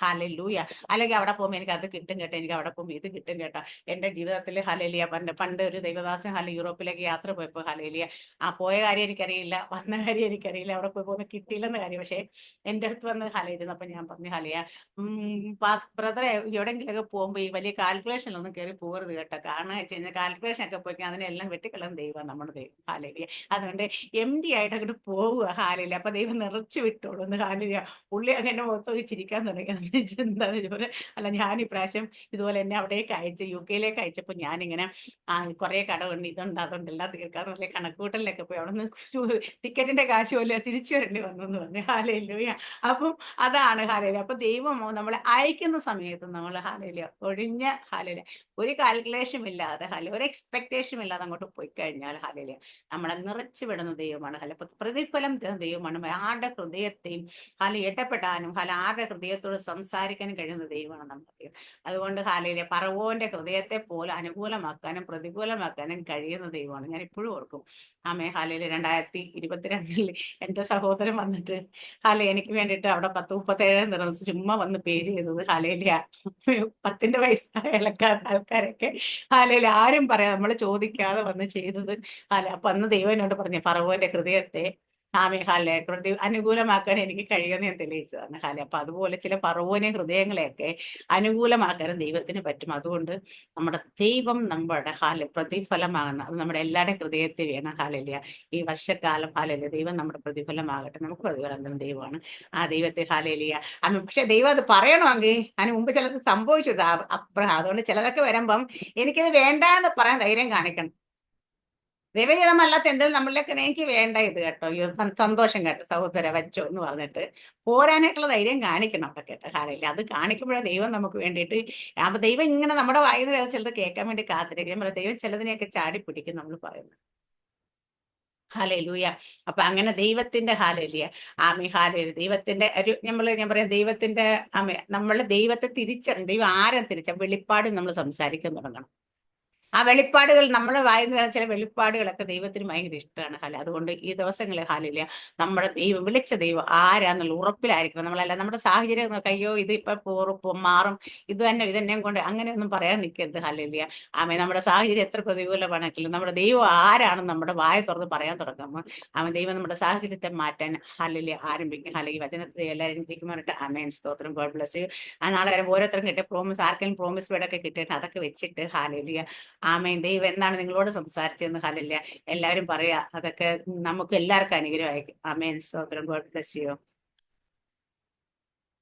ഹാലൂയ അല്ലെങ്കിൽ അവിടെ പോകുമ്പോൾ എനിക്ക് അത് കിട്ടും കേട്ടോ. എനിക്ക് അവിടെ പോകുമ്പോൾ ഇത് കിട്ടും കേട്ടോ. എന്റെ ജീവിതത്തിൽ ഹലേലിയ പണ്ട് പണ്ട് ഒരു ദൈവദാസൻ ഹല യൂറോപ്പിലേക്ക് യാത്ര പോയപ്പോൾ ഹലേലിയ ആ പോയ കാര്യം എനിക്കറിയില്ല. വന്ന കാര്യം എനിക്കറിയില്ല. അവിടെ പോയി പോകുന്ന കിട്ടിയില്ലെന്ന കാര്യം. പക്ഷേ എന്റെ അടുത്ത് വന്ന് ഹലയിരുന്നപ്പോൾ അപ്പൊ ഞാൻ പറഞ്ഞു ഹലയ ബ്രദറെ എവിടെയെങ്കിലൊക്കെ പോകുമ്പോൾ ഈ വലിയ കാൽക്കുലേഷനിലൊന്നും കയറി പോകരുത് കേട്ടോ. കാരണം വെച്ച് കഴിഞ്ഞാൽ കാൽക്കുലേഷൻ ഒക്കെ പോയി അതിനെല്ലാം വെട്ടിക്കളം ദൈവം നമ്മുടെ ദൈവം. ഹാലേലിയ അതുകൊണ്ട് എം ഡി ആയിട്ട് അങ്ങോട്ട് പോവുക. ഹാലില്ല അപ്പൊ ദൈവം നിറച്ച് വിട്ടോളൂ. എന്ന് ഹാലില്ല പുള്ളി അങ്ങനെ മുഖത്തൊക്കെ ചിരിക്കാൻ തുടങ്ങി. എന്താന്ന് ഇതുപോലെ അല്ല ഞാൻ ഇപ്രാവശ്യം ഇതുപോലെ എന്നെ അവിടേക്ക് അയച്ച് യു കെയിലേക്ക് അയച്ചപ്പോൾ ഞാനിങ്ങനെ ആ കുറേ കടമുണ്ട് ഇതുണ്ട് അതുണ്ട് എല്ലാം തീർക്കാന്ന് പറഞ്ഞ കണക്കൂട്ടലിലൊക്കെ പോയി. അവിടെ നിന്ന് ടിക്കറ്റിന്റെ കാശ് പോലെ തിരിച്ചു വരേണ്ടി വന്നു എന്ന് പറഞ്ഞു. ഹാലയിലൂയ അപ്പം അതാണ് ഹാലയില അപ്പൊ ദൈവം നമ്മളെ അയക്കുന്ന സമയത്ത് നമ്മൾ ഹാലയില ഒഴിഞ്ഞ ഹാലയില ഒരു കാൽക്കുലേഷൻ ഇല്ലാതെ ഹാല ഒരു എക്സ്പെക്ടേഷൻ ഇല്ലാതെ അങ്ങോട്ട് പോയി കഴിഞ്ഞാൽ ഹാലയില നമ്മളെ നിറച്ചു വിടുന്ന ദൈവമാണ് ഹാല. പ്രതിഫലം തരുന്ന ദൈവമാണ്. ആരുടെ ഹൃദയത്തെയും ഹാല ഇടപെടാനും ഹാല ആരുടെ ഹൃദയത്തോട് സംസാരിക്കാനും കഴിയുന്ന ദൈവമാണ് നമ്മുടെ ദൈവം. അതുകൊണ്ട് ഹാലയിലെ പറവോന്റെ ഹൃദയത്തെ പോലെ അനുകൂലമാക്കാനും പ്രതികൂലമാക്കാനും കഴിയുന്ന ദൈവമാണ്. ഞാൻ ഇപ്പോഴും ഓർക്കും. ആമേ ഹാലയിലെ രണ്ടായിരത്തി ഇരുപത്തിരണ്ടിൽ എന്റെ സഹോദരൻ വന്നിട്ട് ഹാല എനിക്ക് വേണ്ടിയിട്ട് അവിടെ പത്ത് മുപ്പത്തേഴ് നിർമ്മിച്ച് ചുമ്മാ വന്ന് പേര് ചെയ്തത് ഹാലയിലെ പത്തിന്റെ വയസ്സായ ഇളക്കാത്ത ആൾക്കാരൊക്കെ ഹാലയിൽ ആരും പറയാം നമ്മൾ ചോദിക്കാതെ വന്ന് ചെയ്തത് ഹാല. അപ്പൊ അന്ന് ദൈവം എന്നോട് പറഞ്ഞു പറവോന്റെ ഹൃദയത്തെ ആമേ ഹാലെ കൃതി അനുകൂലമാക്കാൻ എനിക്ക് കഴിയുമെന്ന് ഞാൻ തെളിയിച്ചതാണ് ഹാലെ. അപ്പൊ അതുപോലെ ചില പറവോനെ ഹൃദയങ്ങളെയൊക്കെ അനുകൂലമാക്കാനും ദൈവത്തിന് പറ്റും. അതുകൊണ്ട് നമ്മുടെ ദൈവം നമ്മുടെ ഹാല പ്രതിഫലമാകുന്ന അത് നമ്മുടെ എല്ലാവരുടെ ഹൃദയത്തിൽ വേണം. ഹാലലിയ. ഈ വർഷക്കാലം ഹാലല്ല ദൈവം നമ്മുടെ പ്രതിഫലമാകട്ടെ. നമുക്ക് പ്രതിഫലം തന്നെ ദൈവമാണ്. ആ ദൈവത്തെ ഹാലലിയ. അമ്മ പക്ഷെ ദൈവം അത് പറയണമെങ്കിൽ അതിന് മുമ്പ് ചിലത് സംഭവിച്ചു. അപ്പുറം അതുകൊണ്ട് ചിലതൊക്കെ വരുമ്പം എനിക്കത് വേണ്ട എന്ന് പറയാൻ ധൈര്യം കാണിക്കണം. ദൈവഹിതമല്ലാത്ത എന്തെങ്കിലും നമ്മളിലേക്ക് എനിക്ക് വേണ്ട ഇത് കേട്ടോ. സന്തോഷം കേട്ടോ. സഹോദര വച്ചോ എന്ന് പറഞ്ഞിട്ട് പോരാനായിട്ടുള്ള ധൈര്യം കാണിക്കണം അപ്പൊ കേട്ടോ. ഹാലയില്ല അത് കാണിക്കുമ്പോഴേ ദൈവം നമുക്ക് വേണ്ടിയിട്ട് അപ്പൊ ദൈവം ഇങ്ങനെ നമ്മുടെ വായുന്ന വേറെ ചിലത് കേൾക്കാൻ വേണ്ടി കാത്തിരിക്കും. ദൈവം ചിലതിനെയൊക്കെ ചാടി പിടിക്കും നമ്മൾ പറയുന്നത്. ഹാലയിലൂയ അപ്പൊ അങ്ങനെ ദൈവത്തിന്റെ ഹാലയിലിയ ആമി ഹാലയിൽ ദൈവത്തിന്റെ ഒരു നമ്മൾ ഞാൻ പറയാം ദൈവത്തിന്റെ ആമി നമ്മൾ ദൈവത്തെ തിരിച്ചറിഞ്ഞു ദൈവം ആരെ തിരിച്ച? വെളിപ്പാട് നമ്മൾ സംസാരിക്കാൻ തുടങ്ങണം. ആ വെളിപ്പാടുകൾ നമ്മൾ വായിന്ന് ചില വെളിപ്പാടുകളൊക്കെ ദൈവത്തിന് ഭയങ്കര ഇഷ്ടമാണ് ഹാല. അതുകൊണ്ട് ഈ ദിവസങ്ങളിൽ ഹാലില്ല നമ്മുടെ ദൈവം വിളിച്ച ദൈവം ആരാന്നുള്ള ഉറപ്പിലായിരിക്കണം. നമ്മളല്ല നമ്മുടെ സാഹചര്യം അയ്യോ ഇത് ഇപ്പൊ പോറും മാറും ഇത് തന്നെ ഇതെന്നെയും കൊണ്ട് അങ്ങനെയൊന്നും പറയാൻ നിൽക്കരുത് ഹാലില്ല ആമേ നമ്മുടെ സാഹചര്യം എത്ര പ്രതികൂലമാണെങ്കിലും നമ്മുടെ ദൈവം ആരാണെന്ന് നമ്മുടെ വായ തുറന്ന് പറയാൻ തുടങ്ങുമ്പോൾ ആമേ ദൈവം നമ്മുടെ സാഹചര്യത്തെ മാറ്റാൻ ഹാലില്ല ആരംഭിക്കും. ഹാല വചനത്തെ എല്ലാവരും ഇരിക്കുമാറിട്ട് ആമേൻ. സ്തോത്രം. God bless you. ആ നാളെ വരെ ഓരോരുത്തരും കിട്ടിയ പ്രോമിസ് ആർക്കെങ്കിലും പ്രോമിസ് വേടൊക്കെ കിട്ടിയിട്ട് അതൊക്കെ വെച്ചിട്ട് ഹാലില്ല ആമേൻ. ദൈവം എന്താണ് നിങ്ങളോട് സംസാരിച്ചതെന്ന് ഹലില്ല എല്ലാവരും പറയാ അതൊക്കെ നമുക്ക് എല്ലാവർക്കും അനുഗ്രഹമായിരിക്കും. ആമേൻ. സ്തോത്രം. God bless you.